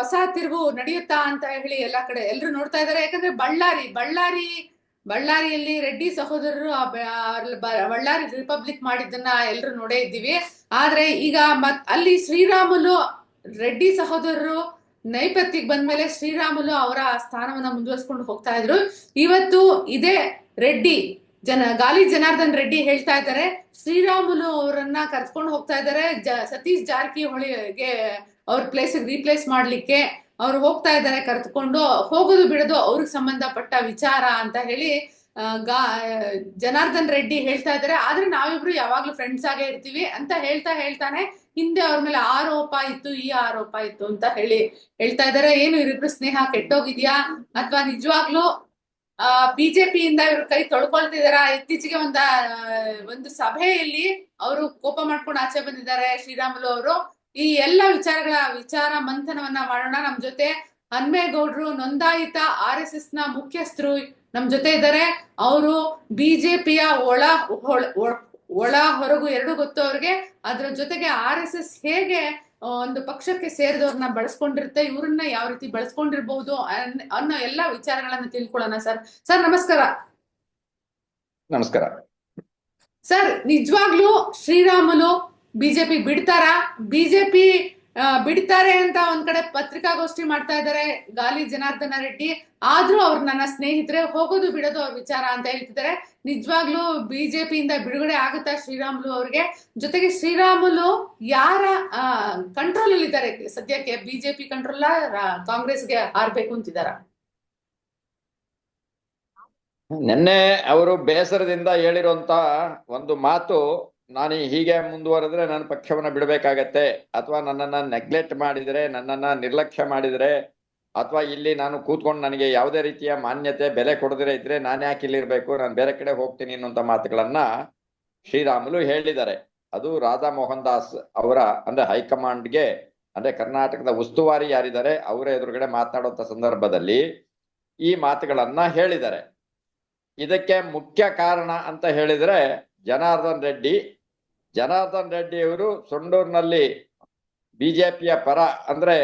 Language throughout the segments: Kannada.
ಹೊಸ ತಿರುವು ನಡೆಯುತ್ತಾ ಅಂತ ಹೇಳಿ ಎಲ್ಲಾ ಕಡೆ ಎಲ್ಲರೂ ನೋಡ್ತಾ ಇದ್ದಾರೆ. ಯಾಕಂದ್ರೆ ಬಳ್ಳಾರಿ ಬಳ್ಳಾರಿ, ಬಳ್ಳಾರಿಯಲ್ಲಿ ರೆಡ್ಡಿ ಸಹೋದರರು ಬಳ್ಳಾರಿ ರಿಪಬ್ಲಿಕ್ ಮಾಡಿದ್ದನ್ನ ಎಲ್ಲರೂ ನೋಡೇ ಇದ್ದೀವಿ. ಆದ್ರೆ ಈಗ ಮತ್ ಅಲ್ಲಿ ಶ್ರೀರಾಮುಲು ರೆಡ್ಡಿ ಸಹೋದರರು ನೈಪಥ್ಯಕ್ಕೆ ಬಂದ್ಮೇಲೆ ಶ್ರೀರಾಮುಲು ಅವರ ಸ್ಥಾನವನ್ನ ಮುಂದುವರಿಸ್ಕೊಂಡು ಹೋಗ್ತಾ ಇದ್ರು. ಇವತ್ತು ಇದೇ ರೆಡ್ಡಿ, ಜನ, ಗಾಲಿ ಜನಾರ್ದನ್ ರೆಡ್ಡಿ ಹೇಳ್ತಾ ಇದ್ದಾರೆ. ಶ್ರೀರಾಮುಲು ಅವರನ್ನ ಕರ್ಕೊಂಡು ಹೋಗ್ತಾ ಇದ್ದಾರೆ. ಸತೀಶ್ ಜಾರಕಿಹೊಳಿಗೆ ಅವ್ರ ಪ್ಲೇಸಿಗೆ ರೀಪ್ಲೇಸ್ ಮಾಡ್ಲಿಕ್ಕೆ ಅವ್ರು ಹೋಗ್ತಾ ಇದ್ದಾರೆ ಕರೆದುಕೊಂಡು, ಹೋಗೋದು ಬಿಡೋದು ಅವ್ರಿಗೆ ಸಂಬಂಧಪಟ್ಟ ವಿಚಾರ ಅಂತ ಹೇಳಿ ಗಾ, ಜನಾರ್ದನ್ ರೆಡ್ಡಿ ಹೇಳ್ತಾ ಇದ್ದಾರೆ. ಆದ್ರೆ ನಾವಿಬ್ರು ಯಾವಾಗ್ಲೂ ಫ್ರೆಂಡ್ಸ್ ಆಗೇ ಇರ್ತೀವಿ ಅಂತ ಹೇಳ್ತಾ ಹೇಳ್ತಾನೆ. ಹಿಂದೆ ಅವ್ರ ಮೇಲೆ ಆರೋಪ ಇತ್ತು, ಈ ಆರೋಪ ಇತ್ತು ಅಂತ ಹೇಳಿ ಹೇಳ್ತಾ ಇದ್ದಾರೆ. ಏನು, ಇವರಿಬ್ರು ಸ್ನೇಹ ಕೆಟ್ಟೋಗಿದ್ಯಾ? ಅಥವಾ ನಿಜವಾಗ್ಲೂ, ಆ, ಬಿಜೆಪಿಯಿಂದ ಇವ್ರ ಕೈ ತೊಳ್ಕೊಳ್ತಿದಾರ? ಇತ್ತೀಚೆಗೆ ಒಂದ ಒಂದು ಸಭೆಯಲ್ಲಿ ಅವರು ಕೋಪ ಮಾಡ್ಕೊಂಡು ಆಚೆ ಬಂದಿದ್ದಾರೆ ಶ್ರೀರಾಮುಲು ಅವರು. ಈ ಎಲ್ಲ ವಿಚಾರಗಳ ವಿಚಾರ ಮಂಥನವನ್ನ ಮಾಡೋಣ. ನಮ್ ಜೊತೆ ಹನ್ಮೇಗೌಡ್ರು ನೋಂದಾಯಿತ ಆರ್ ಎಸ್ ಎಸ್ನ ಮುಖ್ಯಸ್ಥರು ನಮ್ ಜೊತೆ ಇದ್ದಾರೆ. ಅವರು ಬಿಜೆಪಿಯ ಒಳ ಒಳ- ಹೊರಗು ಎರಡು ಗೊತ್ತು ಅವ್ರಿಗೆ. ಅದ್ರ ಜೊತೆಗೆ ಆರ್ ಎಸ್ ಎಸ್ ಹೇಗೆ ಒಂದು ಪಕ್ಷಕ್ಕೆ ಸೇರಿದವ್ರನ್ನ ಬಳಸ್ಕೊಂಡಿರುತ್ತೆ ಇವ್ರನ್ನ ಯಾವ ರೀತಿ ಬಳಸ್ಕೊಂಡಿರ್ಬಹುದು ಅನ್- ಅನ್ನೋ ಎಲ್ಲಾ ವಿಚಾರಗಳನ್ನ ತಿಳ್ಕೊಳ್ಳೋಣ ಸರ್. ಸರ್ ನಮಸ್ಕಾರ. ನಮಸ್ಕಾರ. ಸರ್ ನಿಜವಾಗ್ಲೂ ಶ್ರೀರಾಮುಲು ಬಿಜೆಪಿ ಬಿಡ್ತಾರ? ಬಿಜೆಪಿ ಬಿಡ್ತಾರೆ ಅಂತ ಒಂದ್ ಕಡೆ ಪತ್ರಿಕಾಗೋಷ್ಠಿ ಮಾಡ್ತಾ ಇದ್ದಾರೆ ಗಾಲಿ ಜನಾರ್ದನ ರೆಡ್ಡಿ. ಆದ್ರೂ ಅವ್ರು ನನ್ನ ಸ್ನೇಹಿತರೆ ಹೋಗೋದು ಬಿಡೋದು ಅವ್ರ ವಿಚಾರ ಅಂತ ಹೇಳ್ತಿದ್ದಾರೆ ನಿಜವಾಗ್ಲೂ ಬಿಜೆಪಿಯಿಂದ ಬಿಡುಗಡೆ ಆಗುತ್ತಾ ಶ್ರೀರಾಮುಲು ಅವ್ರಿಗೆ? ಜೊತೆಗೆ ಶ್ರೀರಾಮುಲು ಯಾರ ಕಂಟ್ರೋಲ್ ಅಲ್ಲಿ ಇದ್ದಾರೆ ಸದ್ಯಕ್ಕೆ ಬಿಜೆಪಿ ಕಂಟ್ರೋಲ್ ಕಾಂಗ್ರೆಸ್ಗೆ ಆರ್ಬೇಕು ಅಂತಿದಾರ? ನಿನ್ನೆ ಅವರು ಬೇಸರದಿಂದ ಹೇಳಿರುವಂತ ಒಂದು ಮಾತು ನಾನು ಹೀಗೆ ಮುಂದುವರೆದ್ರೆ ನನ್ನ ಪಕ್ಷವನ್ನ ಬಿಡಬೇಕಾಗತ್ತೆ. ಅಥವಾ ನನ್ನನ್ನ ನೆಗ್ಲೆಕ್ಟ್ ಮಾಡಿದರೆ, ನನ್ನನ್ನ ನಿರ್ಲಕ್ಷ್ಯ ಮಾಡಿದರೆ, ಅಥವಾ ಇಲ್ಲಿ ನಾನು ಕೂತ್ಕೊಂಡು ನನಗೆ ಯಾವುದೇ ರೀತಿಯ ಮಾನ್ಯತೆ, ಬೆಲೆ ಕೊಡದ್ರೆ ಇದ್ರೆ ನಾನು ಯಾಕೆ ಇಲ್ಲಿರಬೇಕು? ನಾನು ಬೇರೆ ಕಡೆ ಹೋಗ್ತೀನಿ ಅನ್ನುವಂತ ಮಾತುಗಳನ್ನ ಶ್ರೀರಾಮುಲು ಹೇಳಿದ್ದಾರೆ. ಅದು ರಾಧಾ ಮೋಹನ್ ದಾಸ್ ಅವರ, ಅಂದ್ರೆ ಹೈಕಮಾಂಡ್ಗೆ, ಅಂದ್ರೆ ಕರ್ನಾಟಕದ ಉಸ್ತುವಾರಿ ಯಾರಿದ್ದಾರೆ, ಅವರ ಎದುರುಗಡೆ ಮಾತನಾಡುವಂತ ಸಂದರ್ಭದಲ್ಲಿ ಈ ಮಾತುಗಳನ್ನ ಹೇಳಿದ್ದಾರೆ. ಇದಕ್ಕೆ ಮುಖ್ಯ ಕಾರಣ ಅಂತ ಹೇಳಿದ್ರೆ ಜನಾರ್ದನ್ ರೆಡ್ಡಿ ಜನಾರ್ದನ್ ರೆಡ್ಡಿ ಅವರು ಸೊಂಡೂರಿನಲ್ಲಿ ಬಿಜೆಪಿಯ ಪರ, ಅಂದ್ರೆ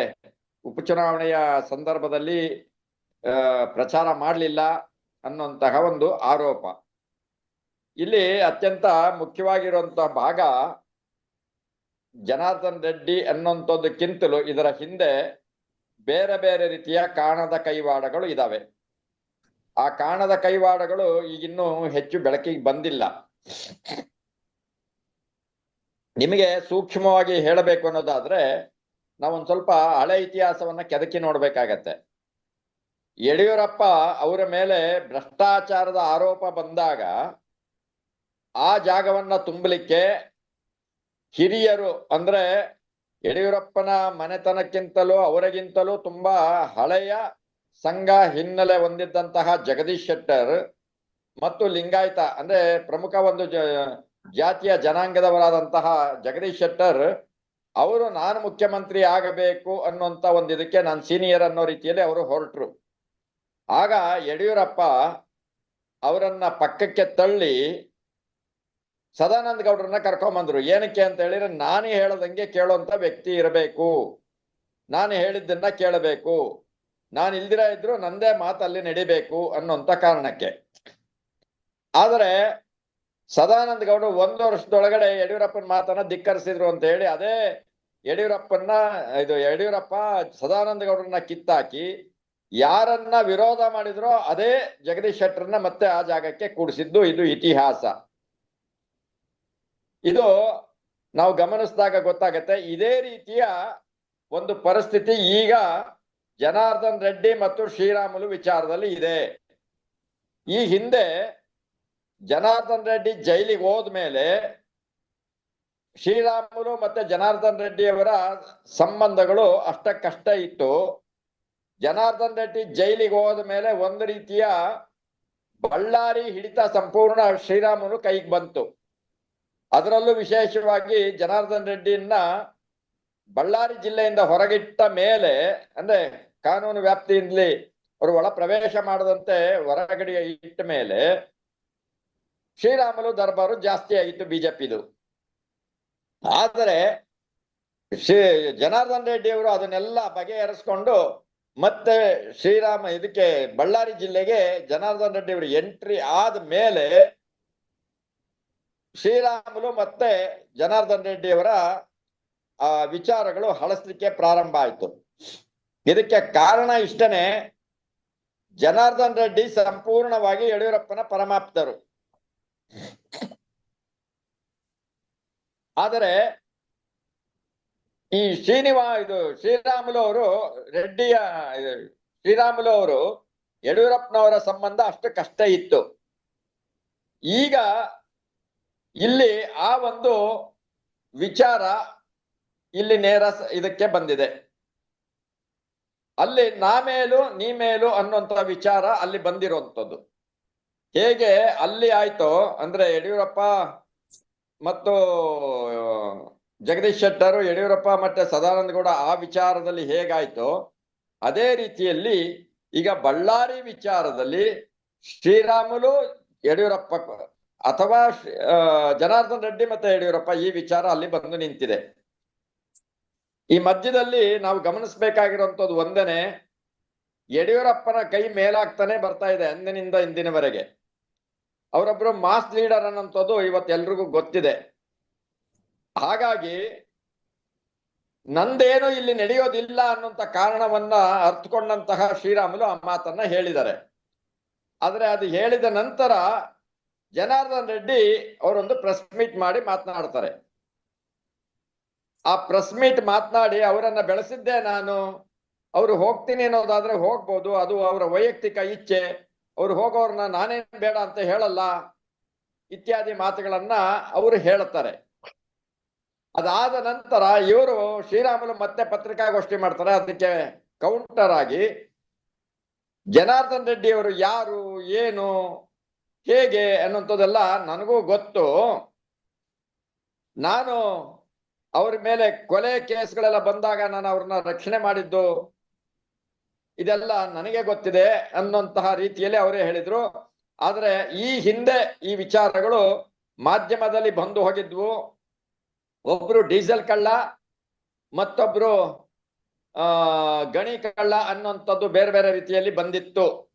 ಉಪಚುನಾವಣೆಯ ಸಂದರ್ಭದಲ್ಲಿ ಪ್ರಚಾರ ಮಾಡಲಿಲ್ಲ ಅನ್ನುವಂತಹ ಒಂದು ಆರೋಪ. ಇಲ್ಲಿ ಅತ್ಯಂತ ಮುಖ್ಯವಾಗಿರುವಂತಹ ಭಾಗ ಜನಾರ್ದನ್ ರೆಡ್ಡಿ ಅನ್ನುವಂಥದ್ದಕ್ಕಿಂತಲೂ ಇದರ ಹಿಂದೆ ಬೇರೆ ಬೇರೆ ರೀತಿಯ ಕಾಣದ ಕೈವಾಡಗಳು ಇದಾವೆ. ಆ ಕಾಣದ ಕೈವಾಡಗಳು ಈಗಿನ್ನೂ ಹೆಚ್ಚು ಬೆಳಕಿಗೆ ಬಂದಿಲ್ಲ. ನಿಮಗೆ ಸೂಕ್ಷ್ಮವಾಗಿ ಹೇಳಬೇಕು ಅನ್ನೋದಾದ್ರೆ ನಾವೊಂದು ಸ್ವಲ್ಪ ಹಳೆ ಇತಿಹಾಸವನ್ನ ಕೆದಕಿ ನೋಡ್ಬೇಕಾಗತ್ತೆ. ಯಡಿಯೂರಪ್ಪ ಅವರ ಮೇಲೆ ಭ್ರಷ್ಟಾಚಾರದ ಆರೋಪ ಬಂದಾಗ, ಆ ಜಾಗವನ್ನ ತುಂಬಲಿಕ್ಕೆ ಹಿರಿಯರು, ಅಂದ್ರೆ ಯಡಿಯೂರಪ್ಪನ ಮನೆತನಕ್ಕಿಂತಲೂ ಅವರಿಗಿಂತಲೂ ತುಂಬಾ ಹಳೆಯ ಸಂಘ ಹಿನ್ನೆಲೆ ಹೊಂದಿದ್ದಂತಹ ಜಗದೀಶ್ ಶೆಟ್ಟರ್ ಮತ್ತು ಲಿಂಗಾಯತ, ಅಂದ್ರೆ ಪ್ರಮುಖ ಒಂದು ಜಾತಿಯ ಜನಾಂಗದವರಾದಂತಹ ಜಗದೀಶ್ ಶೆಟ್ಟರ್ ಅವರು ನಾನು ಮುಖ್ಯಮಂತ್ರಿ ಆಗಬೇಕು ಅನ್ನುವಂತ ಒಂದು ಇದಕ್ಕೆ ನಾನು ಸೀನಿಯರ್ ಅನ್ನೋ ರೀತಿಯಲ್ಲಿ ಅವರು ಹೊರಟರು. ಆಗ ಯಡಿಯೂರಪ್ಪ ಅವರನ್ನ ಪಕ್ಕಕ್ಕೆ ತಳ್ಳಿ ಸದಾನಂದ ಗೌಡ್ರನ್ನ ಕರ್ಕೊಂಬಂದ್ರು. ಏನಕ್ಕೆ ಅಂತ ಹೇಳಿದ್ರೆ ನಾನು ಹೇಳದಂಗೆ ಕೇಳುವಂತ ವ್ಯಕ್ತಿ ಇರಬೇಕು. ನಾನು ಹೇಳಿದ್ದನ್ನ ಕೇಳಬೇಕು. ನಾನು ಇಲ್ದಿರ ಇದ್ರು ನಂದೇ ಮಾತಲ್ಲಿ ನಡಿಬೇಕು ಅನ್ನುವಂತ ಕಾರಣಕ್ಕೆ. ಆದರೆ ಸದಾನಂದ ಗೌಡರು ಒಂದು ವರ್ಷದೊಳಗಡೆ ಯಡಿಯೂರಪ್ಪನ ಮಾತನ್ನ ಧಿಕ್ಕರಿಸಿದ್ರು ಅಂತ ಹೇಳಿ ಅದೇ ಯಡಿಯೂರಪ್ಪನ ಇದು ಯಡಿಯೂರಪ್ಪ ಸದಾನಂದ ಗೌಡರನ್ನ ಕಿತ್ತಾಕಿ ಯಾರನ್ನ ವಿರೋಧ ಮಾಡಿದ್ರೋ ಅದೇ ಜಗದೀಶ್ ಶೆಟ್ಟರ್ನ ಮತ್ತೆ ಆ ಜಾಗಕ್ಕೆ ಕೂಡಿಸಿದ್ದು ಇದು ಇತಿಹಾಸ. ಇದು ನಾವು ಗಮನಿಸಿದಾಗ ಗೊತ್ತಾಗತ್ತೆ, ಇದೇ ರೀತಿಯ ಒಂದು ಪರಿಸ್ಥಿತಿ ಈಗ ಜನಾರ್ದನ್ ರೆಡ್ಡಿ ಮತ್ತು ಶ್ರೀರಾಮುಲು ವಿಚಾರದಲ್ಲಿ ಇದೆ. ಈ ಹಿಂದೆ ಜನಾರ್ದನ್ ರೆಡ್ಡಿ ಜೈಲಿಗೆ ಹೋದ್ಮೇಲೆ ಶ್ರೀರಾಮುಲು ಮತ್ತೆ ಜನಾರ್ದನ್ ರೆಡ್ಡಿ ಅವರ ಸಂಬಂಧಗಳು ಅಷ್ಟಕ್ಕಷ್ಟ ಇತ್ತು. ಜನಾರ್ದನ್ ರೆಡ್ಡಿ ಜೈಲಿಗೆ ಹೋದ ಮೇಲೆ ಒಂದು ರೀತಿಯ ಬಳ್ಳಾರಿ ಹಿಡಿತ ಸಂಪೂರ್ಣ ಶ್ರೀರಾಮುಲು ಕೈಗೆ ಬಂತು. ಅದರಲ್ಲೂ ವಿಶೇಷವಾಗಿ ಜನಾರ್ದನ್ ರೆಡ್ಡಿಯನ್ನ ಬಳ್ಳಾರಿ ಜಿಲ್ಲೆಯಿಂದ ಹೊರಗಿಟ್ಟ ಮೇಲೆ, ಅಂದ್ರೆ ಕಾನೂನು ವ್ಯಾಪ್ತಿಯಲ್ಲಿ ಅವರು ಒಳ ಪ್ರವೇಶ ಮಾಡದಂತೆ ಹೊರಗಡೆ ಇಟ್ಟ ಮೇಲೆ ಶ್ರೀರಾಮುಲು ದರ್ಬಾರು ಜಾಸ್ತಿ ಆಗಿತ್ತು ಬಿಜೆಪಿದು. ಆದರೆ ಶ್ರೀ ಜನಾರ್ದನ್ ರೆಡ್ಡಿ ಅವರು ಅದನ್ನೆಲ್ಲ ಬಗೆಹರಿಸ್ಕೊಂಡು ಮತ್ತೆ ಶ್ರೀರಾಮ ಇದಕ್ಕೆ ಬಳ್ಳಾರಿ ಜಿಲ್ಲೆಗೆ ಜನಾರ್ದನ್ ರೆಡ್ಡಿ ಅವರು ಎಂಟ್ರಿ ಆದ ಮೇಲೆ ಶ್ರೀರಾಮುಲು ಮತ್ತೆ ಜನಾರ್ದನ್ ರೆಡ್ಡಿ ಅವರ, ಆ, ವಿಚಾರಗಳು ಹಳಸ್ಲಿಕ್ಕೆ ಪ್ರಾರಂಭ ಆಯ್ತು. ಇದಕ್ಕೆ ಕಾರಣ ಇಷ್ಟನೇ ಜನಾರ್ದನ್ ರೆಡ್ಡಿ ಸಂಪೂರ್ಣವಾಗಿ ಯಡಿಯೂರಪ್ಪನ ಪರಮಾಪ್ತರು. ಆದರೆ ಈ ಶ್ರೀನಿವಾ ಇದು ಶ್ರೀರಾಮುಲು ಅವರು ರೆಡ್ಡಿಯ ಶ್ರೀರಾಮುಲು ಅವರು ಯಡಿಯೂರಪ್ಪನವರ ಸಂಬಂಧ ಅಷ್ಟು ಕಷ್ಟ ಇತ್ತು. ಈಗ ಇಲ್ಲಿ ಆ ಒಂದು ವಿಚಾರ ಇಲ್ಲಿ ನೇರ ಇದಕ್ಕೆ ಬಂದಿದೆ. ಅಲ್ಲಿ ನಾ ಮೇಲು, ನೀ ಮೇಲು ಅನ್ನುವಂತ ವಿಚಾರ ಅಲ್ಲಿ ಬಂದಿರುವಂತದ್ದು ಹೇಗೆ ಅಲ್ಲಿ ಆಯ್ತೋ ಅಂದ್ರೆ ಯಡಿಯೂರಪ್ಪ ಮತ್ತು ಜಗದೀಶ್ ಶೆಟ್ಟರು ಯಡಿಯೂರಪ್ಪ ಮತ್ತೆ ಸದಾನಂದ ಗೌಡ ಆ ವಿಚಾರದಲ್ಲಿ ಹೇಗಾಯ್ತೋ? ಅದೇ ರೀತಿಯಲ್ಲಿ ಈಗ ಬಳ್ಳಾರಿ ವಿಚಾರದಲ್ಲಿ ಶ್ರೀರಾಮುಲು, ಯಡಿಯೂರಪ್ಪ, ಅಥವಾ ಜನಾರ್ದನ್ ರೆಡ್ಡಿ ಮತ್ತೆ ಯಡಿಯೂರಪ್ಪ ಈ ವಿಚಾರ ಅಲ್ಲಿ ಬಂದು ನಿಂತಿದೆ. ಈ ಮಧ್ಯದಲ್ಲಿ ನಾವು ಗಮನಿಸಬೇಕಾಗಿರುವಂತದ್ದು ಒಂದನೇ, ಯಡಿಯೂರಪ್ಪನ ಕೈ ಮೇಲಾಗ್ತಾನೆ ಬರ್ತಾ ಇದೆ ಅಂದಿನಿಂದ ಇಂದಿನವರೆಗೆ. ಅವರೊಬ್ರು ಮಾಸ್ ಲೀಡರ್ ಅನ್ನೋಂಥದ್ದು ಇವತ್ತೆಲ್ರಿಗೂ ಗೊತ್ತಿದೆ. ಹಾಗಾಗಿ ನಂದೇನು ಇಲ್ಲಿ ನಡೆಯೋದಿಲ್ಲ ಅನ್ನುವಂಥ ಕಾರಣವನ್ನ ಅರ್ಥಕೊಂಡಂತಹ ಶ್ರೀರಾಮುಲು ಆ ಮಾತನ್ನ ಹೇಳಿದ್ದಾರೆ. ಆದರೆ ಅದು ಹೇಳಿದ ನಂತರ ಜನಾರ್ದನ್ ರೆಡ್ಡಿ ಅವರೊಂದು ಪ್ರೆಸ್ ಮೀಟ್ ಮಾಡಿ ಮಾತನಾಡ್ತಾರೆ. ಆ ಪ್ರೆಸ್ ಮೀಟ್ ಮಾತನಾಡಿ ಅವರನ್ನ ಬೆಳೆಸಿದ್ದೆ ನಾನು, ಅವರು ಹೋಗ್ತೀನಿ ಅನ್ನೋದಾದ್ರೆ ಹೋಗ್ಬೋದು, ಅದು ಅವರ ವೈಯಕ್ತಿಕ ಇಚ್ಛೆ. ಅವ್ರು ಹೋಗೋರ್ನ ನಾನೇನ್ ಬೇಡ ಅಂತ ಹೇಳಲ್ಲ ಇತ್ಯಾದಿ ಮಾತುಗಳನ್ನ ಅವರು ಹೇಳುತ್ತಾರೆ. ಅದಾದ ನಂತರ ಇವರು ಶ್ರೀರಾಮುಲು ಮತ್ತೆ ಪತ್ರಿಕಾಗೋಷ್ಠಿ ಮಾಡ್ತಾರೆ. ಅದಕ್ಕೆ ಕೌಂಟರ್ ಆಗಿ ಜನಾರ್ದನ್ ರೆಡ್ಡಿ ಅವರು ಯಾರು, ಏನು, ಹೇಗೆ ಅನ್ನುವಂಥದ್ದೆಲ್ಲ ನನಗೂ ಗೊತ್ತು. ನಾನು ಅವ್ರ ಮೇಲೆ ಕೊಲೆ ಕೇಸ್ಗಳೆಲ್ಲ ಬಂದಾಗ ನಾನು ಅವ್ರನ್ನ ರಕ್ಷಣೆ ಮಾಡಿದ್ದು ಇದೆಲ್ಲ ನನಗೆ ಗೊತ್ತಿದೆ ಅನ್ನುವಂತಹ ರೀತಿಯಲ್ಲಿ ಅವರೇ ಹೇಳಿದ್ರು. ಆದ್ರೆ ಈ ಹಿಂದೆ ಈ ವಿಚಾರಗಳು ಮಾಧ್ಯಮದಲ್ಲಿ ಬಂದು ಹೋಗಿದ್ವು. ಒಬ್ರು ಡೀಸೆಲ್ ಕಳ್ಳ, ಮತ್ತೊಬ್ರು, ಆ, ಗಣಿ ಕಳ್ಳ ಅನ್ನುವಂಥದ್ದು ಬೇರೆ ಬೇರೆ ರೀತಿಯಲ್ಲಿ ಬಂದಿತ್ತು.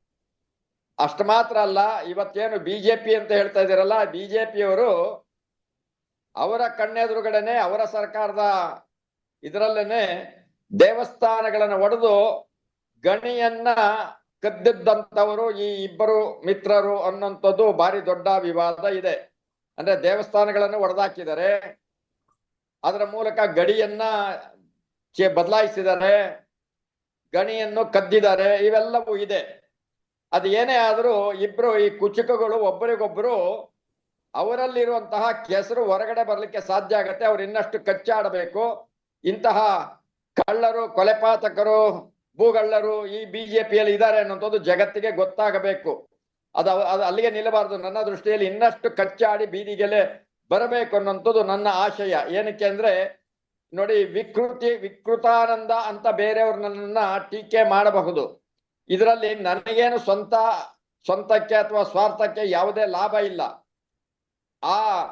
ಅಷ್ಟು ಮಾತ್ರ ಅಲ್ಲ, ಇವತ್ತೇನು ಬಿಜೆಪಿ ಅಂತ ಹೇಳ್ತಾ ಇದ್ದೀರಲ್ಲ, ಬಿಜೆಪಿಯವರು ಅವರ ಕಣ್ಣೆದುರುಗಡೆನೆ ಅವರ ಸರ್ಕಾರದ ಇದರಲ್ಲೇನೆ ದೇವಸ್ಥಾನಗಳನ್ನು ಒಡೆದು ಗಣಿಯನ್ನ ಕದ್ದಿದ್ದಂಥವರು ಈ ಇಬ್ಬರು ಮಿತ್ರರು ಅನ್ನುವಂಥದ್ದು ಭಾರಿ ದೊಡ್ಡ ವಿವಾದ ಇದೆ. ಅಂದ್ರೆ ದೇವಸ್ಥಾನಗಳನ್ನು ಒಡೆದಾಕಿದ್ದಾರೆ. ಅದರ ಮೂಲಕ ಗಡಿಯನ್ನ ಬದಲಾಯಿಸಿದ್ದಾರೆ. ಗಣಿಯನ್ನು ಕದ್ದಿದ್ದಾರೆ. ಇವೆಲ್ಲವೂ ಇದೆ. ಅದು ಏನೇ ಆದರೂ ಇಬ್ರು ಈ ಕುಚುಕಗಳು ಒಬ್ಬರಿಗೊಬ್ಬರು ಅವರಲ್ಲಿರುವಂತಹ ಕೆಸರು ಹೊರಗಡೆ ಬರಲಿಕ್ಕೆ ಸಾಧ್ಯ ಆಗತ್ತೆ. ಅವ್ರು ಇನ್ನಷ್ಟು ಕಚ್ಚಾಡಬೇಕು. ಇಂತಹ ಕಳ್ಳರು, ಕೊಲೆಪಾತಕರು ಭೂಗಳ್ಳರು ಈ ಬಿಜೆಪಿಯಲ್ಲಿ ಇದ್ದಾರೆ ಅನ್ನೋದು ಜಗತ್ತಿಗೆ ಗೊತ್ತಾಗಬೇಕು. ಅದು ಅಲ್ಲಿಗೆ ನಿಲ್ಲಬಾರದು. ನನ್ನ ದೃಷ್ಟಿಯಲ್ಲಿ ಇನ್ನಷ್ಟು ಕಚ್ಚಾಡಿ ಬೀದಿಗೆಲೆ ಬರಬೇಕು ಅನ್ನೋದು ನನ್ನ ಆಶಯ. ಏನಕ್ಕೆ ಅಂದ್ರೆ, ನೋಡಿ, ವಿಕೃತಿ, ವಿಕೃತಾನಂದ ಅಂತ ಬೇರೆಯವ್ರ ನನ್ನನ್ನ ಟೀಕೆ ಮಾಡಬಹುದು. ಇದರಲ್ಲಿ ನನಗೇನು ಸ್ವಂತ, ಸ್ವಂತಕ್ಕೆ ಅಥವಾ ಸ್ವಾರ್ಥಕ್ಕೆ ಯಾವುದೇ ಲಾಭ ಇಲ್ಲ. ಆ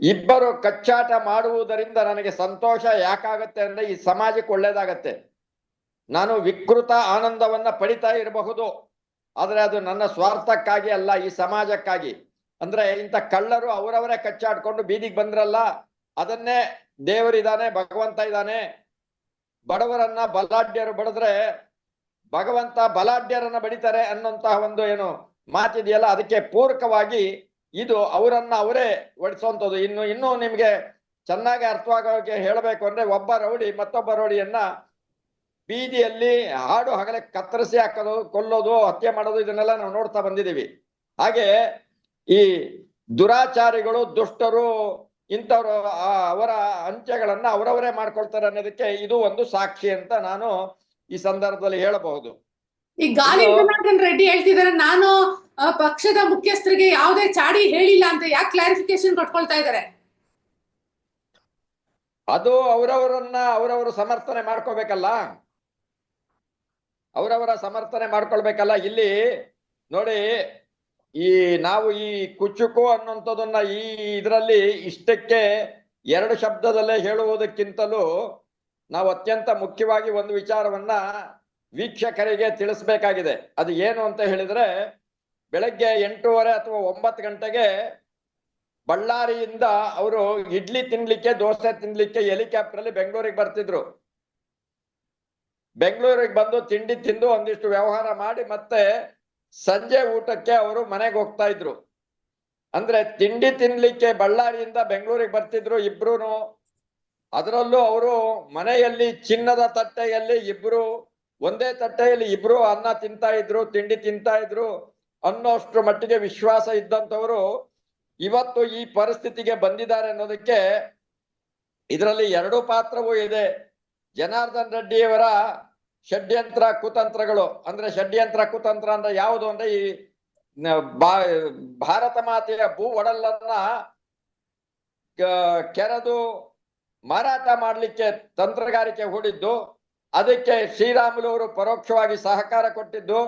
ಇಬ್ಬರು ಕಚ್ಚಾಟ ಮಾಡುವುದರಿಂದ ನನಗೆ ಸಂತೋಷ ಯಾಕಾಗತ್ತೆ ಅಂದ್ರೆ ಈ ಸಮಾಜಕ್ಕೆ ಒಳ್ಳೇದಾಗತ್ತೆ. ನಾನು ವಿಕೃತ ಆನಂದವನ್ನ ಪಡಿತಾ ಇರಬಹುದು. ಆದರೆ ಅದು ನನ್ನ ಸ್ವಾರ್ಥಕ್ಕಾಗಿ ಅಲ್ಲ, ಈ ಸಮಾಜಕ್ಕಾಗಿ. ಅಂದ್ರೆ ಇಂಥ ಕಳ್ಳರು ಅವರವರೇ ಕಚ್ಚಾಡ್ಕೊಂಡು ಬೀದಿಗೆ ಬಂದ್ರಲ್ಲ, ಅದನ್ನೇ ದೇವರಿದ್ದಾನೆ ಭಗವಂತ ಇದ್ದಾನೆ ಬಡವರನ್ನ ಬಲಾಢ್ಯರು ಬಡಿದ್ರೆ ಭಗವಂತ ಬಲಾಢ್ಯರನ್ನ ಬಡಿತಾರೆ ಅನ್ನೋಂತಹ ಒಂದು ಏನು ಮಾತಿದೆಯಲ್ಲ, ಅದಕ್ಕೆ ಪೂರಕವಾಗಿ ಇದು ಅವರನ್ನ ಅವರೇ ಒಡಿಸುವಂಥದ್ದು ಇನ್ನು, ಇನ್ನೂ ನಿಮ್ಗೆ ಚೆನ್ನಾಗಿ ಅರ್ಥವಾಗೋಕೆ ಹೇಳಬೇಕು ಅಂದ್ರೆ ಒಬ್ಬ ರೌಡಿ ಮತ್ತೊಬ್ಬ ರೌಡಿಯನ್ನ ಬೀದಿಯಲ್ಲಿ ಹಾಡು ಹಗಲೆ ಕತ್ತರಿಸಿ ಹಾಕೋದು ಕೊಲ್ಲೋದು ಹತ್ಯೆ ಮಾಡೋದು ಇದನ್ನೆಲ್ಲ ನಾವು ನೋಡ್ತಾ ಬಂದಿದ್ದೀವಿ. ಹಾಗೆ ಈ ದುರಾಚಾರಿಗಳು ದುಷ್ಟರು ಇಂಥವ್ರು ಅವರ ಅಂತ್ಯಗಳನ್ನ ಅವರವರೇ ಮಾಡ್ಕೊಳ್ತಾರೆ ಅನ್ನೋದಕ್ಕೆ ಇದು ಒಂದು ಸಾಕ್ಷಿ ಅಂತ ನಾನು ಈ ಸಂದರ್ಭದಲ್ಲಿ ಹೇಳಬಹುದು. ಈ ಗಾಲಿ ಜನಾರ್ದನ್ ರೆಡ್ಡಿ ಹೇಳ್ತಿದಾರೆ ನಾನು ಪಕ್ಷದ ಮುಖ್ಯಸ್ಥರಿಗೆ ಯಾವುದೇ ಚಾಡಿ ಹೇಳಿಲ್ಲ ಅಂತ ಯಾಕೆ ಕ್ಲಾರಿಫಿಕೇಶನ್ ಕೊಟ್ಕೊಳ್ತಾ ಇದಾರೆ ಅದು ಅವರವರನ್ನ ಅವರವರು ಸಮರ್ಥನೆ ಮಾಡ್ಕೋಬೇಕಲ್ಲ? ಅವರವರ ಸಮರ್ಥನೆ ಮಾಡ್ಕೊಳ್ಬೇಕಲ್ಲ ಇಲ್ಲಿ. ನೋಡಿ, ಈ ನಾವು ಈ ಕುಚುಕು ಅನ್ನುವಂಥದ್ದನ್ನ ಈ ಇದರಲ್ಲಿ ಇಷ್ಟಕ್ಕೆ ಎರಡು ಶಬ್ದದಲ್ಲೇ ಹೇಳುವುದಕ್ಕಿಂತಲೂ ನಾವು ಅತ್ಯಂತ ಮುಖ್ಯವಾಗಿ ಒಂದು ವಿಚಾರವನ್ನ ವೀಕ್ಷಕರಿಗೆ ತಿಳಿಸ್ಬೇಕಾಗಿದೆ. ಅದು ಏನು ಅಂತ ಹೇಳಿದ್ರೆ, ಬೆಳಗ್ಗೆ ಎಂಟೂವರೆ ಅಥವಾ ಒಂಬತ್ತು ಗಂಟೆಗೆ ಬಳ್ಳಾರಿಯಿಂದ ಅವರು ಇಡ್ಲಿ ತಿನ್ಲಿಕ್ಕೆ, ದೋಸೆ ತಿನ್ಲಿಕ್ಕೆ ಹೆಲಿಕಾಪ್ಟರ್ ಅಲ್ಲಿ ಬೆಂಗಳೂರಿಗೆ ಬರ್ತಿದ್ರು. ಬೆಂಗಳೂರಿಗೆ ಬಂದು ತಿಂಡಿ ತಿಂದು ಒಂದಿಷ್ಟು ವ್ಯವಹಾರ ಮಾಡಿ ಮತ್ತೆ ಸಂಜೆ ಊಟಕ್ಕೆ ಅವರು ಮನೆಗೆ ಹೋಗ್ತಾ ಇದ್ರು. ಅಂದ್ರೆ ತಿಂಡಿ ತಿನ್ಲಿಕ್ಕೆ ಬಳ್ಳಾರಿಯಿಂದ ಬೆಂಗಳೂರಿಗೆ ಬರ್ತಿದ್ರು ಇಬ್ರು ಅದರಲ್ಲೂ ಅವರು ಮನೆಯಲ್ಲಿ ಚಿನ್ನದ ತಟ್ಟೆಯಲ್ಲಿ ಇಬ್ರು, ಒಂದೇ ತಟ್ಟೆಯಲ್ಲಿ ಇಬ್ರು ಅನ್ನ ತಿಂತಾ ಇದ್ರು, ತಿಂಡಿ ತಿಂತಾ ಇದ್ರು ಅನ್ನೋಷ್ಟು ಮಟ್ಟಿಗೆ ವಿಶ್ವಾಸ ಇದ್ದಂಥವರು ಇವತ್ತು ಈ ಪರಿಸ್ಥಿತಿಗೆ ಬಂದಿದ್ದಾರೆ ಅನ್ನೋದಕ್ಕೆ ಇದರಲ್ಲಿ ಎರಡು ಪಾತ್ರವೂ ಇದೆ. ಜನಾರ್ದನ್ ರೆಡ್ಡಿಯವರ ಷಡ್ಯಂತ್ರ ಕುತಂತ್ರಗಳು ಅಂದ್ರೆ ಷಡ್ಯಂತ್ರ ಕುತಂತ್ರ ಅಂದ್ರೆ ಯಾವುದು ಅಂದ್ರೆ ಈ ಭಾರತ ಮಾತೆಯ ಭೂ ಒಡಲನ್ನ ಕೆರೆದು ಮಾರಾಟ ಮಾಡಲಿಕ್ಕೆ ತಂತ್ರಗಾರಿಕೆ ಹೂಡಿದ್ದು, ಅದಕ್ಕೆ ಶ್ರೀರಾಮುಲು ಅವರು ಪರೋಕ್ಷವಾಗಿ ಸಹಕಾರ ಕೊಟ್ಟಿದ್ದು,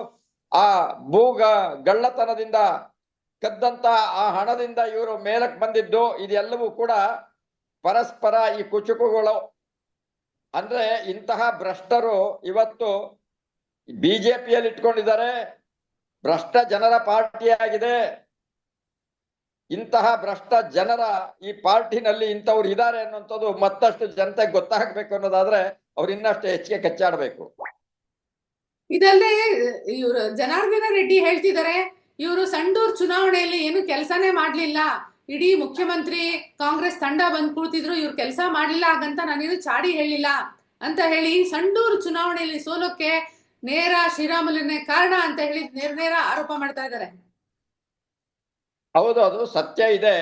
ಆ ಭೂಗ ಗಳ್ಳತನದಿಂದ ಕದ್ದಂತ ಆ ಹಣದಿಂದ ಇವರು ಮೇಲಕ್ಕೆ ಬಂದಿದ್ದು, ಇದೆಲ್ಲವೂ ಕೂಡ ಪರಸ್ಪರ ಈ ಕುಚುಕುಗಳು ಅಂದ್ರೆ ಇಂತಹ ಭ್ರಷ್ಟರು ಇವತ್ತು ಬಿಜೆಪಿಯಲ್ಲಿ ಇಟ್ಕೊಂಡಿದ್ದಾರೆ. ಭ್ರಷ್ಟ ಜನರ ಪಾರ್ಟಿಯಾಗಿದೆ ಇಂತಹ ಭ್ರಷ್ಟ ಜನರ ಈ ಪಾರ್ಟಿನಲ್ಲಿ ಇಂಥವ್ರು ಇದ್ದಾರೆ ಅನ್ನುವಂಥದ್ದು ಮತ್ತಷ್ಟು ಜನತೆಗೆ ಗೊತ್ತಾಗ್ಬೇಕು ಅನ್ನೋದಾದ್ರೆ ಅವ್ರು ಇನ್ನಷ್ಟು ಹೆಚ್ಚಿಗೆ ಕಚ್ಚಾಡಬೇಕು. ಇದಲ್ಲದೆ ಇವರು ಜನಾರ್ದನ ರೆಡ್ಡಿ ಹೇಳ್ತಿದ್ದಾರೆ, ಇವರು ಸಂಡೂರ್ ಚುನಾವಣೆಯಲ್ಲಿ ಏನು ಕೆಲಸನೇ ಮಾಡ್ಲಿಲ್ಲ. ಇಡೀ ಮುಖ್ಯಮಂತ್ರಿ ಕಾಂಗ್ರೆಸ್ ತಂಡ ಬಂದ್ ಕೂತಿದ್ರು, ಇವ್ರು ಕೆಲಸ ಮಾಡಲಿಲ್ಲ, ಹಾಗಂತ ನಾನೇನು ಚಾಡಿ ಹೇಳಿಲ್ಲ ಅಂತ ಹೇಳಿ ಸಂಡೂರು ಚುನಾವಣೆಯಲ್ಲಿ ಸೋಲೋಕೆ ನೇರ ಶ್ರೀರಾಮುಲುನೇ ಕಾರಣ ಅಂತ ಹೇಳಿ ನೇರ ನೇರ ಆರೋಪ ಮಾಡ್ತಾ ಇದ್ದಾರೆ. ಹೌದು, ಅದು ಸತ್ಯ ಇದೆ.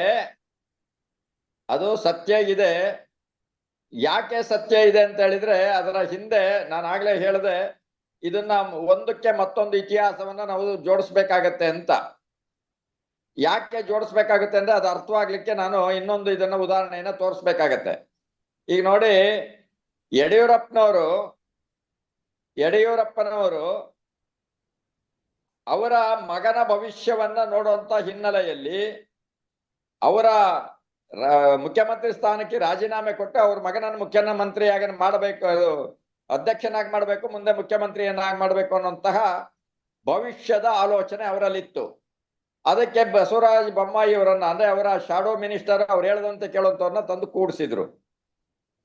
ಅದು ಸತ್ಯ ಇದೆ. ಯಾಕೆ ಸತ್ಯ ಇದೆ ಅಂತ ಹೇಳಿದ್ರೆ, ಅದರ ಹಿಂದೆ ನಾನು ಆಗ್ಲೇ ಹೇಳಿದೆ, ಇದನ್ನ ಒಂದಕ್ಕೆ ಮತ್ತೊಂದು ಇತಿಹಾಸವನ್ನ ನಾವು ಜೋಡಿಸ್ಬೇಕಾಗತ್ತೆ ಅಂತ. ಯಾಕೆ ಜೋಡಿಸ್ಬೇಕಾಗುತ್ತೆ ಅಂದ್ರೆ ಅದು ಅರ್ಥವಾಗ್ಲಿಕ್ಕೆ ನಾನು ಇನ್ನೊಂದು ಇದನ್ನ ಉದಾಹರಣೆಯನ್ನ ತೋರಿಸ್ಬೇಕಾಗತ್ತೆ. ಈಗ ನೋಡಿ, ಯಡಿಯೂರಪ್ಪನವರು ಯಡಿಯೂರಪ್ಪನವರು ಅವರ ಮಗನ ಭವಿಷ್ಯವನ್ನ ನೋಡುವಂತ ಹಿನ್ನೆಲೆಯಲ್ಲಿ ಅವರ ಮುಖ್ಯಮಂತ್ರಿ ಸ್ಥಾನಕ್ಕೆ ರಾಜೀನಾಮೆ ಕೊಟ್ಟು ಅವ್ರ ಮಗನನ್ನು ಮುಖ್ಯಮಂತ್ರಿಯಾಗಿ ಮಾಡಬೇಕು, ಅದು ಅಧ್ಯಕ್ಷನಾಗಿ ಮಾಡಬೇಕು, ಮುಂದೆ ಮುಖ್ಯಮಂತ್ರಿಯನ್ನಾಗಿ ಮಾಡಬೇಕು ಅನ್ನುವಂತಹ ಭವಿಷ್ಯದ ಆಲೋಚನೆ ಅವರಲ್ಲಿತ್ತು. ಅದಕ್ಕೆ ಬಸವರಾಜ ಬೊಮ್ಮಾಯಿ ಅವರನ್ನ, ಅಂದ್ರೆ ಅವರ ಶಾಡೋ ಮಿನಿಸ್ಟರ್ ಅವ್ರು ಹೇಳದಂತೆ ಕೇಳುವಂತವ್ರನ್ನ ತಂದು ಕೂಡಿಸಿದ್ರು.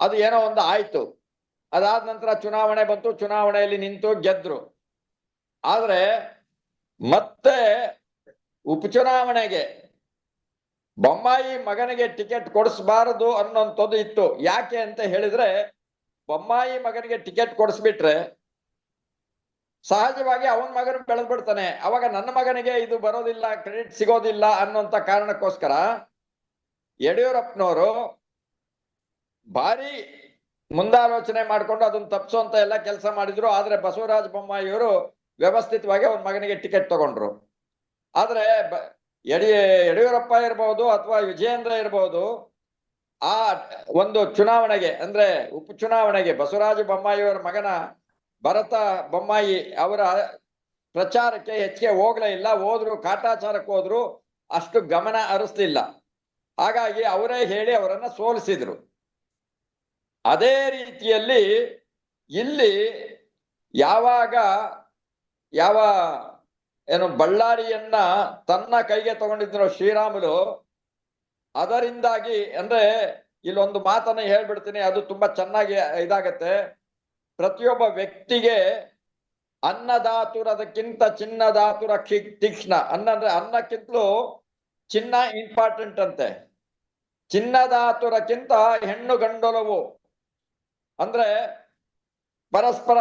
ಅದು ಏನೋ ಒಂದು ಆಯ್ತು. ಅದಾದ ನಂತರ ಚುನಾವಣೆ ಬಂತು, ಚುನಾವಣೆಯಲ್ಲಿ ನಿಂತು ಗೆದ್ರು. ಆದ್ರೆ ಮತ್ತೆ ಉಪಚುನಾವಣೆಗೆ ಬೊಮ್ಮಾಯಿ ಮಗನಿಗೆ ಟಿಕೆಟ್ ಕೊಡಿಸಬಾರದು ಅನ್ನೋಂಥದ್ದು ಇತ್ತು. ಯಾಕೆ ಅಂತ ಹೇಳಿದ್ರೆ, ಬೊಮ್ಮಾಯಿ ಮಗನಿಗೆ ಟಿಕೆಟ್ ಕೊಡಿಸ್ಬಿಟ್ರೆ ಸಹಜವಾಗಿ ಅವನ ಮಗನ ಬೆಳೆದ್ ಬಿಡ್ತಾನೆ. ಅವಾಗ ನನ್ನ ಮಗನಿಗೆ ಇದು ಬರೋದಿಲ್ಲ ಕ್ರೆಡಿಟ್ ಸಿಗೋದಿಲ್ಲ ಅನ್ನುವಂತ ಕಾರಣಕ್ಕೋಸ್ಕರ ಯಡಿಯೂರಪ್ಪನವರು ಭಾರಿ ಮುಂದಾಲೋಚನೆ ಮಾಡ್ಕೊಂಡು ಅದನ್ನ ತಪ್ಪಿಸುವಂತ ಎಲ್ಲ ಕೆಲಸ ಮಾಡಿದ್ರು. ಆದ್ರೆ ಬಸವರಾಜ ಬೊಮ್ಮಾಯಿಯವರು ವ್ಯವಸ್ಥಿತವಾಗಿ ಅವನ ಮಗನಿಗೆ ಟಿಕೆಟ್ ತಗೊಂಡ್ರು. ಆದ್ರೆ ಯಡಿ, ಯಡಿಯೂರಪ್ಪ ಇರಬಹುದು ಅಥವಾ ವಿಜಯೇಂದ್ರ ಇರಬಹುದು ಆ ಒಂದು ಚುನಾವಣೆಗೆ, ಅಂದ್ರೆ ಉಪಚುನಾವಣೆಗೆ ಬಸವರಾಜ ಬೊಮ್ಮಾಯಿಯವರ ಮಗನ ಭರತ ಬೊಮ್ಮಾಯಿ ಅವರ ಪ್ರಚಾರಕ್ಕೆ ಹೆಚ್ಚಿಗೆ ಹೋಗ್ಲೇ ಇಲ್ಲ. ಹೋದ್ರು ಕಾಟಾಚಾರಕ್ಕೆ ಹೋದ್ರು, ಅಷ್ಟು ಗಮನ ಹರಿಸ್ಲಿಲ್ಲ. ಹಾಗಾಗಿ ಅವರೇ ಹೇಳಿ ಅವರನ್ನ ಸೋಲಿಸಿದ್ರು. ಅದೇ ರೀತಿಯಲ್ಲಿ ಇಲ್ಲಿ ಯಾವಾಗ, ಯಾವ ಏನು ಬಳ್ಳಾರಿಯನ್ನ ತನ್ನ ಕೈಗೆ ತಗೊಂಡಿದ್ರು ಶ್ರೀರಾಮುಲು, ಅದರಿಂದಾಗಿ ಅಂದ್ರೆ ಇಲ್ಲೊಂದು ಮಾತನ್ನ ಹೇಳ್ಬಿಡ್ತೀನಿ, ಅದು ತುಂಬಾ ಚೆನ್ನಾಗಿ ಇದಾಗತ್ತೆ. ಪ್ರತಿಯೊಬ್ಬ ವ್ಯಕ್ತಿಗೆ ಅನ್ನದಾತುರದಕ್ಕಿಂತ ಚಿನ್ನದಾತುರ ಕಿ, ತೀಕ್ಷ್ಣ. ಅನ್ನ ಅಂದ್ರೆ ಅನ್ನಕ್ಕಿಂತಲೂ ಚಿನ್ನ ಇಂಪಾರ್ಟೆಂಟ್ ಅಂತೆ. ಚಿನ್ನದಾತುರಕ್ಕಿಂತ ಹೆಣ್ಣು ಗಂಡೊಲವು. ಅಂದ್ರೆ ಪರಸ್ಪರ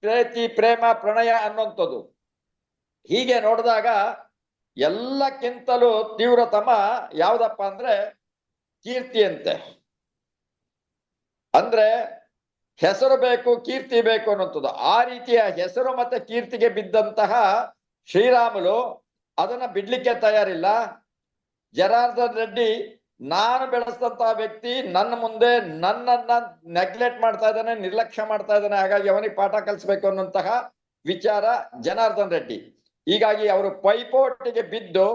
ಪ್ರೀತಿ, ಪ್ರೇಮ, ಪ್ರಣಯ ಅನ್ನುವಂಥದ್ದು. ಹೀಗೆ ನೋಡಿದಾಗ ಎಲ್ಲಕ್ಕಿಂತಲೂ ತೀವ್ರತಮ ಯಾವ್ದಪ್ಪ ಅಂದ್ರೆ ಕೀರ್ತಿಯಂತೆ. ಅಂದ್ರೆ ಹೆಸರು ಬೇಕು, ಕೀರ್ತಿ ಬೇಕು ಅನ್ನುವಂಥದ್ದು. ಆ ರೀತಿಯ ಹೆಸರು ಮತ್ತೆ ಕೀರ್ತಿಗೆ ಬಿದ್ದಂತಹ ಶ್ರೀರಾಮುಲು ಅದನ್ನ ಬಿಡ್ಲಿಕ್ಕೆ ತಯಾರಿಲ್ಲ. ಜನಾರ್ದನ್ ರೆಡ್ಡಿ, ನಾನು ಬೆಳೆಸಿದಂತಹ ವ್ಯಕ್ತಿ ನನ್ನ ಮುಂದೆ ನನ್ನನ್ನ ನೆಗ್ಲೆಕ್ಟ್ ಮಾಡ್ತಾ ಇದ್ದಾನೆ, ನಿರ್ಲಕ್ಷ್ಯ ಮಾಡ್ತಾ ಇದ್ದಾನೆ. ಹಾಗಾಗಿ ಅವನಿಗೆ ಪಾಠ ಕಲಿಸ್ಬೇಕು ಅನ್ನುವಂತಹ ವಿಚಾರ ಜನಾರ್ದನ್ ರೆಡ್ಡಿ. ಹೀಗಾಗಿ ಅವರು ಪೈಪೋಟಿಗೆ ಬಿದ್ದು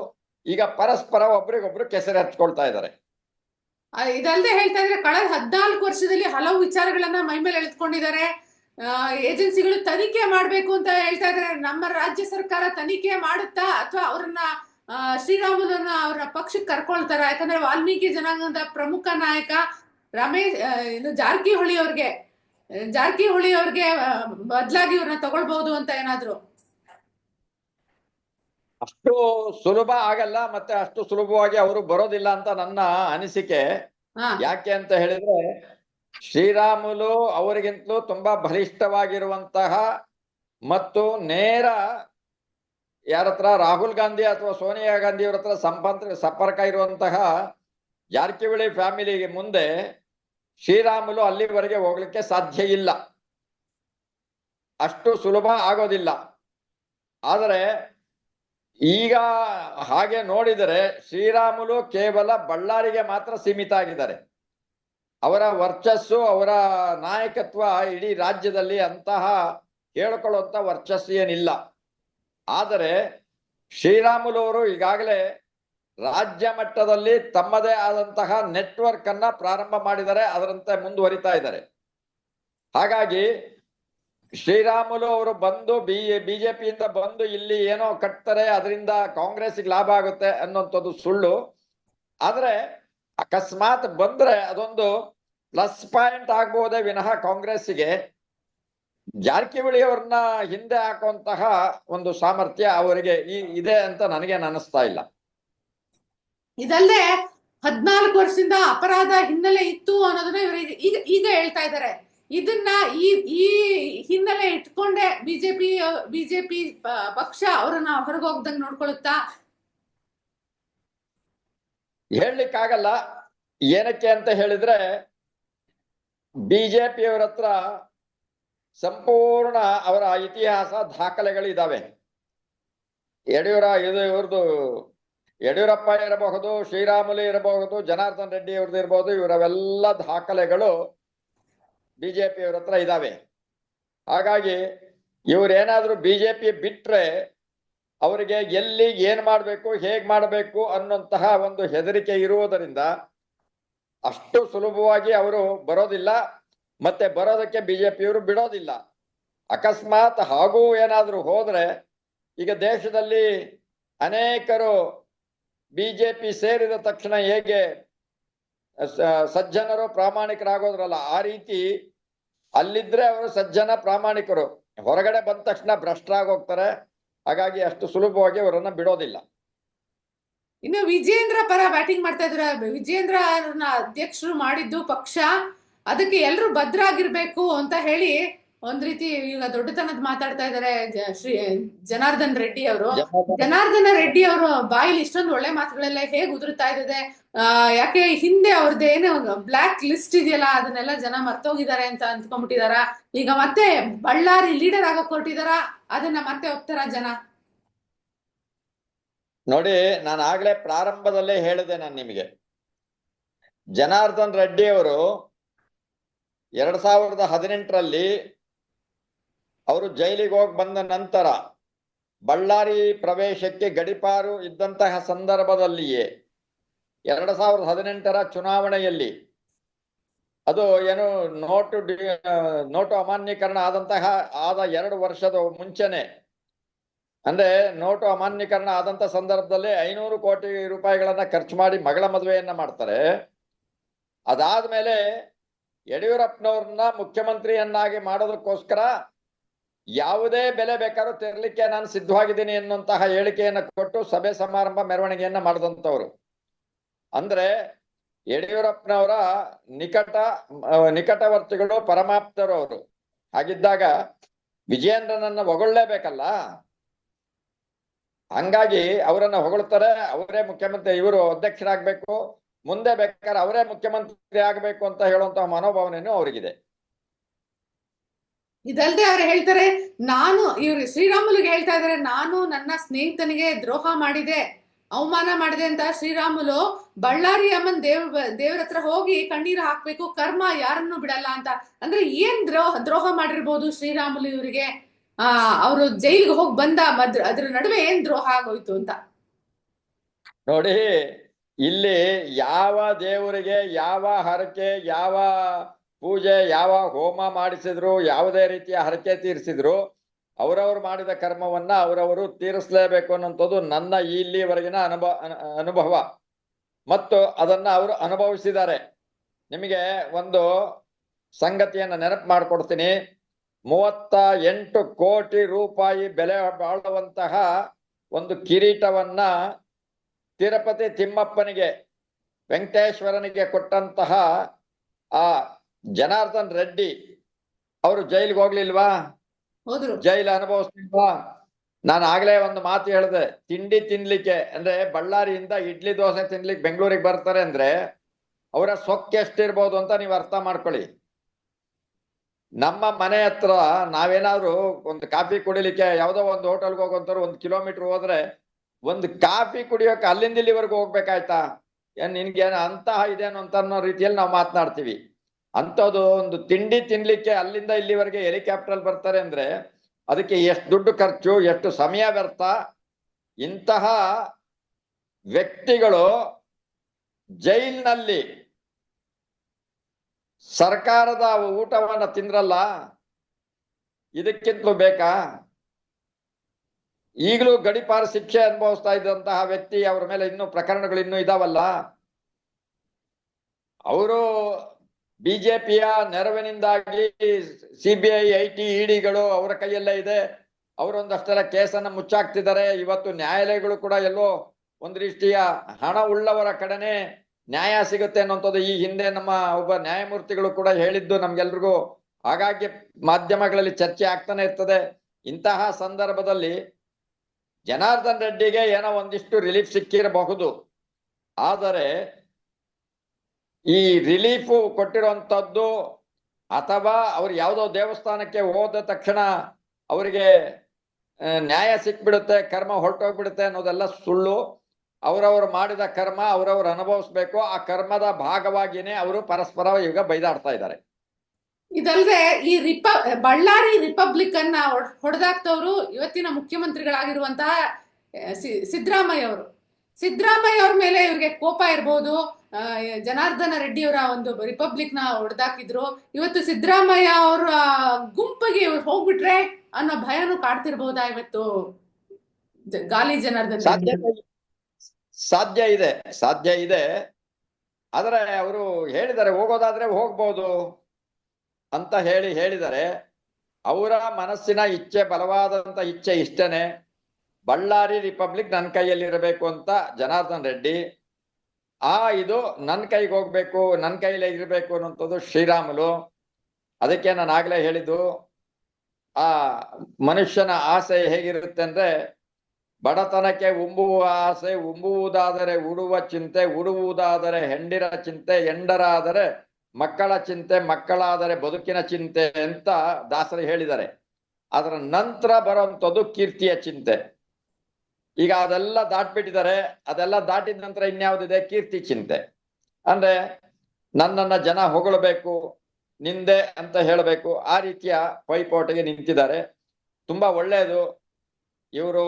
ಈಗ ಪರಸ್ಪರ ಒಬ್ರಿಗೊಬ್ರು ಕೆಸರು ಹಚ್ಕೊಳ್ತಾ ಇದ್ದಾರೆ. ಆ, ಇದಲ್ದೆ ಹೇಳ್ತಾ ಇದ್ರೆ ಕಳೆದ ಹದಿನಾಲ್ಕು ವರ್ಷದಲ್ಲಿ ಹಲವು ವಿಚಾರಗಳನ್ನ ಮೈಮೇಲೆ ಎಳೆದುಕೊಂಡಿದ್ದಾರೆ. ಏಜೆನ್ಸಿಗಳು ತನಿಖೆ ಮಾಡಬೇಕು ಅಂತ ಹೇಳ್ತಾ ಇದ್ದಾರೆ ನಮ್ಮ ರಾಜ್ಯ ಸರ್ಕಾರ ತನಿಖೆ ಮಾಡುತ್ತಾ ಅಥವಾ ಅವರನ್ನ ಶ್ರೀರಾಮುಲನ್ನ ಅವರ ಪಕ್ಷಕ್ಕೆ ಕರ್ಕೊಳ್ತಾರ? ಯಾಕಂದ್ರೆ ವಾಲ್ಮೀಕಿ ಜನಾಂಗದ ಪ್ರಮುಖ ನಾಯಕ ರಮೇಶ್ ಇನ್ನು ಜಾರಕಿಹೊಳಿ ಅವ್ರಿಗೆ ಜಾರಕಿಹೊಳಿ ಅವ್ರಿಗೆ ಬದಲಾಗಿ ಇವ್ರನ್ನ ತಗೊಳ್ಬಹುದು ಅಂತ ಏನಾದ್ರು? ಅಷ್ಟು ಸುಲಭ ಆಗಲ್ಲ ಮತ್ತೆ ಅಷ್ಟು ಸುಲಭವಾಗಿ ಅವರು ಬರೋದಿಲ್ಲ ಅಂತ ನನ್ನ ಅನಿಸಿಕೆ. ಯಾಕೆ ಅಂತ ಹೇಳಿದ್ರೆ ಶ್ರೀರಾಮುಲು ಅವರಿಗಿಂತಲೂ ತುಂಬಾ ಬಲಿಷ್ಠವಾಗಿರುವಂತಹ ಮತ್ತು ನೇರ ಯಾರತ್ರ ರಾಹುಲ್ ಗಾಂಧಿ ಅಥವಾ ಸೋನಿಯಾ ಗಾಂಧಿ ಅವರ ಹತ್ರ ಸಂಪರ್ಕ ಸಂಪರ್ಕ ಇರುವಂತಹ ಜಾರಕಿಹೊಳಿ ಫ್ಯಾಮಿಲಿಗೆ ಮುಂದೆ ಶ್ರೀರಾಮುಲು ಅಲ್ಲಿವರೆಗೆ ಹೋಗ್ಲಿಕ್ಕೆ ಸಾಧ್ಯ ಇಲ್ಲ. ಅಷ್ಟು ಸುಲಭ ಆಗೋದಿಲ್ಲ. ಆದರೆ ಈಗ ಹಾಗೆ ನೋಡಿದರೆ ಶ್ರೀರಾಮುಲು ಕೇವಲ ಬಳ್ಳಾರಿಗೆ ಮಾತ್ರ ಸೀಮಿತ ಆಗಿದ್ದಾರೆ ಅವರ ವರ್ಚಸ್ಸು, ಅವರ ನಾಯಕತ್ವ ಇಡೀ ರಾಜ್ಯದಲ್ಲಿ ಅಂತಹ ಹೇಳ್ಕೊಳ್ಳುವಂತ ವರ್ಚಸ್ಸು ಏನಿಲ್ಲ. ಆದರೆ ಶ್ರೀರಾಮುಲು ಅವರು ಈಗಾಗಲೇ ರಾಜ್ಯ ಮಟ್ಟದಲ್ಲಿ ತಮ್ಮದೇ ಆದಂತಹ ನೆಟ್ವರ್ಕ್ ಅನ್ನ ಪ್ರಾರಂಭ ಮಾಡಿದರೆ ಅದರಂತೆ ಮುಂದುವರಿತಾ ಇದ್ದಾರೆ. ಹಾಗಾಗಿ ಶ್ರೀರಾಮುಲು ಅವರು ಬಂದು ಬಿ, ಬಿಜೆಪಿಯಿಂದ ಬಂದು ಇಲ್ಲಿ ಏನೋ ಕಟ್ತಾರೆ, ಅದರಿಂದ ಕಾಂಗ್ರೆಸ್ಗೆ ಲಾಭ ಆಗುತ್ತೆ ಅನ್ನುವಂಥದ್ದು ಸುಳ್ಳು. ಆದ್ರೆ ಅಕಸ್ಮಾತ್ ಬಂದ್ರೆ ಅದೊಂದು ಪ್ಲಸ್ ಪಾಯಿಂಟ್ ಆಗ್ಬಹುದೇ ವಿನಃ ಕಾಂಗ್ರೆಸ್ಗೆ ಜಾರಕಿಹೊಳಿ ಅವ್ರನ್ನ ಹಿಂದೆ ಹಾಕುವಂತಹ ಒಂದು ಸಾಮರ್ಥ್ಯ ಅವರಿಗೆ ಇದೆ ಅಂತ ನನಗೆ ಅನಿಸ್ತಾ ಇಲ್ಲ. ಇದಲ್ಲೇ ಹದ್ನಾಲ್ಕು ವರ್ಷದಿಂದ ಅಪರಾಧ ಹಿನ್ನೆಲೆ ಇತ್ತು ಅನ್ನೋದನ್ನ ಇವರು ಈಗ ಈಗ ಹೇಳ್ತಾ ಇದ್ದಾರೆ. ಇದನ್ನ ಈ ಈ ಹಿನ್ನೆಲೆ ಇಟ್ಕೊಂಡೆ ಬಿಜೆಪಿ ಬಿಜೆಪಿ ಪಕ್ಷ ಅವರನ್ನ ಹೊರಗೋಗ್ದಂಗ್ ನೋಡ್ಕೊಳ್ಳುತ್ತಾ ಹೇಳಲಿಕ್ಕಾಗಲ್ಲ. ಏನಕ್ಕೆ ಅಂತ ಹೇಳಿದ್ರೆ ಬಿಜೆಪಿಯವರ ಹತ್ರ ಸಂಪೂರ್ಣ ಅವರ ಇತಿಹಾಸ ದಾಖಲೆಗಳಿದಾವೆ. ಯಡಿಯೂರ, ಇದು ಇವ್ರದ್ದು ಯಡಿಯೂರಪ್ಪ ಇರಬಹುದು, ಶ್ರೀರಾಮುಲು ಇರಬಹುದು, ಜನಾರ್ದನ್ ರೆಡ್ಡಿ ಅವ್ರದ್ದು ಇರಬಹುದು ಇವರವೆಲ್ಲ ದಾಖಲೆಗಳು ಬಿಜೆಪಿಯವರ ಹತ್ರ ಇದಾವೆ. ಹಾಗಾಗಿ ಇವ್ರೇನಾದ್ರೂ ಬಿಜೆಪಿ ಬಿಟ್ರೆ ಅವರಿಗೆ ಎಲ್ಲಿ ಏನ್ ಮಾಡಬೇಕು, ಹೇಗ್ ಮಾಡಬೇಕು ಅನ್ನುವಂತಹ ಒಂದು ಹೆದರಿಕೆ ಇರುವುದರಿಂದ ಅಷ್ಟು ಸುಲಭವಾಗಿ ಅವರು ಬರೋದಿಲ್ಲ. ಮತ್ತೆ ಬರೋದಕ್ಕೆ ಬಿಜೆಪಿಯವರು ಬಿಡೋದಿಲ್ಲ. ಅಕಸ್ಮಾತ್ ಹಾಗೂ ಏನಾದರೂ ಹೋದ್ರೆ ಈಗ ದೇಶದಲ್ಲಿ ಅನೇಕರು ಬಿಜೆಪಿ ಸೇರಿದ ತಕ್ಷಣ ಹೇಗೆ ಸಜ್ಜನರು ಪ್ರಾಮಾಣಿಕರಾಗೋದ್ರಲ್ಲ, ಆ ರೀತಿ ಅಲ್ಲಿದ್ರೆ ಅವರು ಸಜ್ಜನ ಪ್ರಾಮಾಣಿಕರು. ಹೊರಗಡೆ ಬಂದ ತಕ್ಷಣ ಭ್ರಷ್ಟರಾಗೋಗ್ತಾರೆ ಹಾಗಾಗಿ ಅಷ್ಟು ಸುಲಭವಾಗಿ ಅವರನ್ನ ಬಿಡೋದಿಲ್ಲ. ಇನ್ನು ವಿಜೇಂದ್ರ ಪರ ಬ್ಯಾಟಿಂಗ್ ಮಾಡ್ತಾ ಇದ್ರ. ವಿಜೇಂದ್ರ ಅಧ್ಯಕ್ಷರು ಮಾಡಿದ್ದು ಪಕ್ಷ. ಅದಕ್ಕೆ ಎಲ್ರು ಭದ್ರಾಗಿರ್ಬೇಕು ಅಂತ ಹೇಳಿ ಒಂದ್ ರೀತಿ ಈಗ ದೊಡ್ಡತನದ ಮಾತಾಡ್ತಾ ಇದಾರೆ ಶ್ರೀ ಜನಾರ್ದನ್ ರೆಡ್ಡಿ ಅವರು. ಜನಾರ್ದನ. ರೆಡ್ಡಿ ಅವರು ಬಾಯಿಲಿ ಇಷ್ಟೊಂದು ಒಳ್ಳೆ ಮಾತುಗಳೆಲ್ಲ ಹೇಗ್ ಉದುರ್ತಾ ಇದೆ ಆ ಯಾಕೆ ಹಿಂದೆ ಅವ್ರದ್ದು ಏನೋ ಬ್ಲಾಕ್ ಲಿಸ್ಟ್ ಇದೆಯಲ್ಲ ಅದನ್ನೆಲ್ಲ ಜನ ಮರ್ತೋಗಿದ್ದಾರೆ ಅಂತ ಅಂದ್ಕೊಂಡ್ಬಿಟ್ಟಿದಾರ? ಈಗ ಮತ್ತೆ ಬಳ್ಳಾರಿ ಲೀಡರ್ ಆಗಕ್ ಹೊರಟಿದಾರ? ಅದನ್ನ ಮತ್ತೆ ಒಪ್ತಾರ ಜನ? ನೋಡಿ ನಾನು ಆಗ್ಲೇ ಪ್ರಾರಂಭದಲ್ಲೇ ಹೇಳಿದೆ ನಾನು ನಿಮಗೆ. ಜನಾರ್ದನ್ ರೆಡ್ಡಿ ಅವರು ಎರಡ್ ಸಾವಿರದ ಹದಿನೆಂಟರಲ್ಲಿ ಅವರು ಜೈಲಿಗೆ ಹೋಗಿ ಬಂದ ನಂತರ ಬಳ್ಳಾರಿ ಪ್ರವೇಶಕ್ಕೆ ಗಡಿಪಾರು ಇದ್ದಂತಹ ಸಂದರ್ಭದಲ್ಲಿಯೇ ಎರಡು ಸಾವಿರದ ಹದಿನೆಂಟರ ಚುನಾವಣೆಯಲ್ಲಿ ಅದು ಏನು ನೋಟು ನೋಟು ಅಮಾನ್ಯೀಕರಣ ಆದಂತಹ, ಆದ ಎರಡು ವರ್ಷದ ಮುಂಚೆನೆ, ಅಂದ್ರೆ ನೋಟು ಅಮಾನ್ಯೀಕರಣ ಆದಂತ ಸಂದರ್ಭದಲ್ಲಿ ಐನೂರು ಕೋಟಿ ರೂಪಾಯಿಗಳನ್ನ ಖರ್ಚು ಮಾಡಿ ಮಗಳ ಮದುವೆಯನ್ನ ಮಾಡ್ತಾರೆ. ಅದಾದ್ಮೇಲೆ ಯಡಿಯೂರಪ್ಪನವ್ರನ್ನ ಮುಖ್ಯಮಂತ್ರಿಯನ್ನಾಗಿ ಮಾಡೋದಕ್ಕೋಸ್ಕರ ಯಾವುದೇ ಬೆಲೆ ಬೇಕಾದ್ರೂ ತೆರಲಿಕ್ಕೆ ನಾನು ಸಿದ್ಧವಾಗಿದ್ದೀನಿ ಎನ್ನುವಂತಹ ಹೇಳಿಕೆಯನ್ನ ಕೊಟ್ಟು ಸಭೆ ಸಮಾರಂಭ ಮೆರವಣಿಗೆಯನ್ನ ಮಾಡಿದಂಥವ್ರು. ಅಂದ್ರೆ ಯಡಿಯೂರಪ್ಪನವರ ನಿಕಟ ನಿಕಟವರ್ತಿಗಳು, ಪರಮಾಪ್ತರು ಅವರು. ಹಾಗಿದ್ದಾಗ ವಿಜಯೇಂದ್ರನನ್ನ ಹೊಗಳಲೇಬೇಕಲ್ಲ? ಹಂಗಾಗಿ ಅವರನ್ನ ಹೊಗಳ್ತಾರೆ, ಅವರೇ ಮುಖ್ಯಮಂತ್ರಿ, ಇವರು ಅಧ್ಯಕ್ಷರಾಗ್ಬೇಕು, ಮುಂದೆ ಬೇಕಾದ್ರೆ ಅವರೇ ಮುಖ್ಯಮಂತ್ರಿ ಆಗಬೇಕು ಅಂತ ಹೇಳುವಂತಹ ಮನೋಭಾವನೆಯೂ ಅವರಿಗಿದೆ. ಇದಲ್ದೆ ಅವ್ರು ಹೇಳ್ತಾರೆ, ನಾನು ಇವ್ರು ಶ್ರೀರಾಮುಲಿಗೆ ಹೇಳ್ತಾ ಇದಾರೆ, ನಾನು ನನ್ನ ಸ್ನೇಹಿತನಿಗೆ ದ್ರೋಹ ಮಾಡಿದೆ, ಅವಮಾನ ಮಾಡಿದೆ ಅಂತ ಶ್ರೀರಾಮುಲು ಬಳ್ಳಾರಿ ಅಮ್ಮನ್ ದೇವ್, ದೇವ್ರ ಹತ್ರ ಹೋಗಿ ಕಣ್ಣೀರು ಹಾಕ್ಬೇಕು, ಕರ್ಮ ಯಾರನ್ನು ಬಿಡಲ್ಲ ಅಂತ. ಅಂದ್ರೆ ಏನ್ ದ್ರೋಹ ದ್ರೋಹ ಮಾಡಿರ್ಬೋದು ಶ್ರೀರಾಮುಲು ಇವರಿಗೆ? ಆ, ಅವರು ಜೈಲ್ಗೆ ಹೋಗಿ ಬಂದ ಮದ್ರ ಅದ್ರ ನಡುವೆ ಏನ್ ದ್ರೋಹ ಆಗೋಯ್ತು ಅಂತ? ನೋಡಿ, ಇಲ್ಲಿ ಯಾವ ದೇವರಿಗೆ ಯಾವ ಹರಕೆ, ಯಾವ ಪೂಜೆ ಯಾವ ಹೋಮ ಮಾಡಿಸಿದ್ರು, ಯಾವುದೇ ರೀತಿಯ ಹರಕೆ ತೀರಿಸಿದ್ರು, ಅವರವರು ಮಾಡಿದ ಕರ್ಮವನ್ನ ಅವರವರು ತೀರಿಸಲೇಬೇಕು ಅನ್ನುವಂಥದ್ದು ನನ್ನ ಇಲ್ಲಿವರೆಗಿನ ಅನುಭವ ಅನುಭವ. ಮತ್ತು ಅದನ್ನ ಅವರು ಅನುಭವಿಸಿದ್ದಾರೆ. ನಿಮಗೆ ಒಂದು ಸಂಗತಿಯನ್ನ ನೆನಪು ಮಾಡಿಕೊಡ್ತೀನಿ. ಮೂವತ್ತ ಎಂಟು ಕೋಟಿ ರೂಪಾಯಿ ಬೆಲೆ ಬಾಳುವಂತಹ ಒಂದು ಕಿರೀಟವನ್ನ ತಿರುಪತಿ ತಿಮ್ಮಪ್ಪನಿಗೆ, ವೆಂಕಟೇಶ್ವರನಿಗೆ ಕೊಟ್ಟಂತಹ ಆ ಜನಾರ್ದನ್ ರೆಡ್ಡಿ ಅವರು ಜೈಲಿಗೆ ಹೋಗ್ಲಿಲ್ವಾ? ಜೈಲ್ ಅನುಭವಿಸ್ಲಿಲ್ವಾ? ನಾನು ಆಗ್ಲೇ ಒಂದು ಮಾತು ಹೇಳಿದೆ ತಿಂಡಿ ತಿನ್ಲಿಕ್ಕೆ ಅಂದ್ರೆ ಬಳ್ಳಾರಿಯಿಂದ ಇಡ್ಲಿ ದೋಸೆ ತಿನ್ಲಿಕ್ಕೆ ಬೆಂಗಳೂರಿಗೆ ಬರ್ತಾರೆ ಅಂದ್ರೆ ಅವರ ಸೊಕ್ಕೆ ಎಷ್ಟಿರ್ಬೋದು ಅಂತ ನೀವು ಅರ್ಥ ಮಾಡ್ಕೊಳ್ಳಿ. ನಮ್ಮ ಮನೆ ಹತ್ರ ನಾವೇನಾದ್ರು ಒಂದು ಕಾಫಿ ಕುಡಿಲಿಕ್ಕೆ ಯಾವುದೋ ಒಂದು ಹೋಟೆಲ್ಗೆ ಹೋಗೋಂಥವ್ರು ಒಂದು ಕಿಲೋಮೀಟರ್ ಹೋದ್ರೆ ಒಂದು ಕಾಫಿ ಕುಡಿಯೋಕೆ ಅಲ್ಲಿಂದ ಇಲ್ಲಿವರೆಗೂ ಹೋಗ್ಬೇಕಾಯ್ತಾ? ಏನ್ ನಿನ್ಗೆ ಅಂತಹ ಇದೇನು ಅಂತ ಅನ್ನೋ ರೀತಿಯಲ್ಲಿ ನಾವು ಮಾತನಾಡ್ತೀವಿ. ಅಂಥದ್ದು ಒಂದು ತಿಂಡಿ ತಿನ್ಲಿಕ್ಕೆ ಅಲ್ಲಿಂದ ಇಲ್ಲಿವರೆಗೆ ಹೆಲಿಕಾಪ್ಟರ್ ಬರ್ತಾರೆ ಅಂದ್ರೆ ಅದಕ್ಕೆ ಎಷ್ಟು ದುಡ್ಡು ಖರ್ಚು, ಎಷ್ಟು ಸಮಯ ವ್ಯರ್ಥ? ಇಂತಹ ವ್ಯಕ್ತಿಗಳು ಜೈಲಿನಲ್ಲಿ ಸರ್ಕಾರದ ಊಟವನ್ನ ತಿಂದ್ರಲ್ಲ, ಇದಕ್ಕಿಂತಲೂ ಬೇಕಾ? ಈಗಲೂ ಗಡಿಪಾರ ಶಿಕ್ಷೆ ಅನುಭವಿಸ್ತಾ ಇದ್ದಂತಹ ವ್ಯಕ್ತಿ ಅವರ ಮೇಲೆ ಇನ್ನೂ ಪ್ರಕರಣಗಳು ಇನ್ನೂ ಇದಾವಲ್ಲ? ಅವರು ಬಿಜೆಪಿಯ ನೆರವಿನಿಂದಾಗಿ ಸಿಬಿಐ ಐ ಇಡಿಗಳು ಅವರ ಕೈಯಲ್ಲೇ ಇದೆ. ಅವರೊಂದಷ್ಟೆಲ್ಲ ಕೇಸನ್ನ ಮುಚ್ಚಾಕ್ತಿದ್ದಾರೆ. ಇವತ್ತು ನ್ಯಾಯಾಲಯಗಳು ಕೂಡ ಎಲ್ಲೋ ಒಂದ್ ರೀತಿಯ ಹಣ ಉಳ್ಳವರ ಕಡೆನೆ ನ್ಯಾಯ ಸಿಗುತ್ತೆ ಅನ್ನೋಂಥದ್ದು ಈ ಹಿಂದೆ ನಮ್ಮ ಒಬ್ಬ ನ್ಯಾಯಮೂರ್ತಿಗಳು ಕೂಡ ಹೇಳಿದ್ದು ನಮ್ಗೆಲ್ರಿಗೂ. ಹಾಗಾಗಿ ಮಾಧ್ಯಮಗಳಲ್ಲಿ ಚರ್ಚೆ ಆಗ್ತಾನೆ ಇರ್ತದೆ. ಇಂತಹ ಸಂದರ್ಭದಲ್ಲಿ ಜನಾರ್ದನ್ ರೆಡ್ಡಿಗೆ ಏನೋ ಒಂದಿಷ್ಟು ರಿಲೀಫ್ ಸಿಕ್ಕಿರಬಹುದು. ಆದರೆ ಈ ರಿಲೀಫು ಕೊಟ್ಟಿರುವಂತದ್ದು ಅಥವಾ ಅವ್ರು ಯಾವುದೋ ದೇವಸ್ಥಾನಕ್ಕೆ ಹೋದ ತಕ್ಷಣ ಅವರಿಗೆ ನ್ಯಾಯ ಸಿಕ್ಬಿಡುತ್ತೆ, ಕರ್ಮ ಹೊರಟೋಗ್ಬಿಡುತ್ತೆ ಅನ್ನೋದೆಲ್ಲ ಸುಳ್ಳು. ಅವರವರು ಮಾಡಿದ ಕರ್ಮ ಅವರವರು ಅನುಭವಿಸ್ಬೇಕು. ಆ ಕರ್ಮದ ಭಾಗವಾಗಿನೇ ಅವರು ಪರಸ್ಪರ ಈಗ ಬೈದಾಡ್ತಾ ಇದ್ದಾರೆ. ಇದಲ್ದೆ ಈ ರಿಪ, ಬಳ್ಳಾರಿ ರಿಪಬ್ಲಿಕ್ ಅನ್ನ ಹೊಡೆದಾಕ್ತವ್ರು ಇವತ್ತಿನ ಮುಖ್ಯಮಂತ್ರಿಗಳಾಗಿರುವಂತಹ ಸಿದ್ದರಾಮಯ್ಯ ಅವರು. ಸಿದ್ದರಾಮಯ್ಯ ಅವ್ರ ಮೇಲೆ ಇವ್ರಿಗೆ ಕೋಪ ಇರ್ಬೋದು. ಜನಾರ್ದನ ರೆಡ್ಡಿ ಅವರ ಒಂದು ರಿಪಬ್ಲಿಕ್ನ ಹೊಡೆದಾಕಿದ್ರು. ಇವತ್ತು ಸಿದ್ದರಾಮಯ್ಯ ಅವರ ಗುಂಪಿಗೆ ಹೋಗ್ಬಿಟ್ರೆ ಅನ್ನೋ ಭಯನೂ ಕಾಡ್ತಿರ್ಬೋದಾ ಇವತ್ತು? ಗಾಲಿ ಜನಾರ್ದನ್ ಸಾಧ್ಯ ಇದೆ ಸಾಧ್ಯ ಇದೆ. ಆದ್ರೆ ಅವರು ಹೇಳಿದ್ದಾರೆ, ಹೋಗೋದಾದ್ರೆ ಹೋಗ್ಬೋದು ಅಂತ ಹೇಳಿ ಹೇಳಿದ್ದಾರೆ. ಅವರ ಮನಸ್ಸಿನ ಇಚ್ಛೆ, ಬಲವಾದಂತ ಇಚ್ಛೆ ಇಷ್ಟೇನೆ. ಬಳ್ಳಾರಿ ರಿಪಬ್ಲಿಕ್ ನನ್ನ ಕೈಯಲ್ಲಿ ಇರಬೇಕು ಅಂತ ಜನಾರ್ದನ್ ರೆಡ್ಡಿ, ಆ, ಇದು ನನ್ನ ಕೈಗೆ ಹೋಗ್ಬೇಕು ನನ್ನ ಕೈಲೇ ಇರಬೇಕು ಅನ್ನೋದು ಶ್ರೀರಾಮುಲು. ಅದಕ್ಕೆ ನಾನು ಆಗ್ಲೇ ಹೇಳಿದ್ದು, ಆ, ಮನುಷ್ಯನ ಆಸೆ ಹೇಗಿರುತ್ತೆ ಅಂದ್ರೆ ಬಡತನಕ್ಕೆ ಉಂಬುವ ಆಸೆ ಉಂಬುವುದಾದರೆ ಉಡುವ ಚಿಂತೆ, ಉಡುವುದಾದರೆ ಹೆಂಡಿರ ಚಿಂತೆ ಎಂಡರಾದರೆ ಮಕ್ಕಳ ಚಿಂತೆ, ಮಕ್ಕಳಾದರೆ ಬದುಕಿನ ಚಿಂತೆ ಅಂತ ದಾಸರು ಹೇಳಿದ್ದಾರೆ. ಅದರ ನಂತರ ಬರುವಂಥದ್ದು ಕೀರ್ತಿಯ ಚಿಂತೆ. ಈಗ ಅದೆಲ್ಲ ದಾಟ್ಬಿಟ್ಟಿದ್ದಾರೆ. ಅದೆಲ್ಲ ದಾಟಿದ ನಂತರ ಇನ್ಯಾವುದಿದೆ? ಕೀರ್ತಿ ಚಿಂತೆ. ಅಂದ್ರೆ ನನ್ನನ್ನ ಜನ ಹೊಗಳಬೇಕು, ನಿಂದೆ ಅಂತ ಹೇಳಬೇಕು. ಆ ರೀತಿಯ ಪೈಪೋಟಿಗೆ ನಿಂತಿದ್ದಾರೆ. ತುಂಬಾ ಒಳ್ಳೆಯದು ಇವರು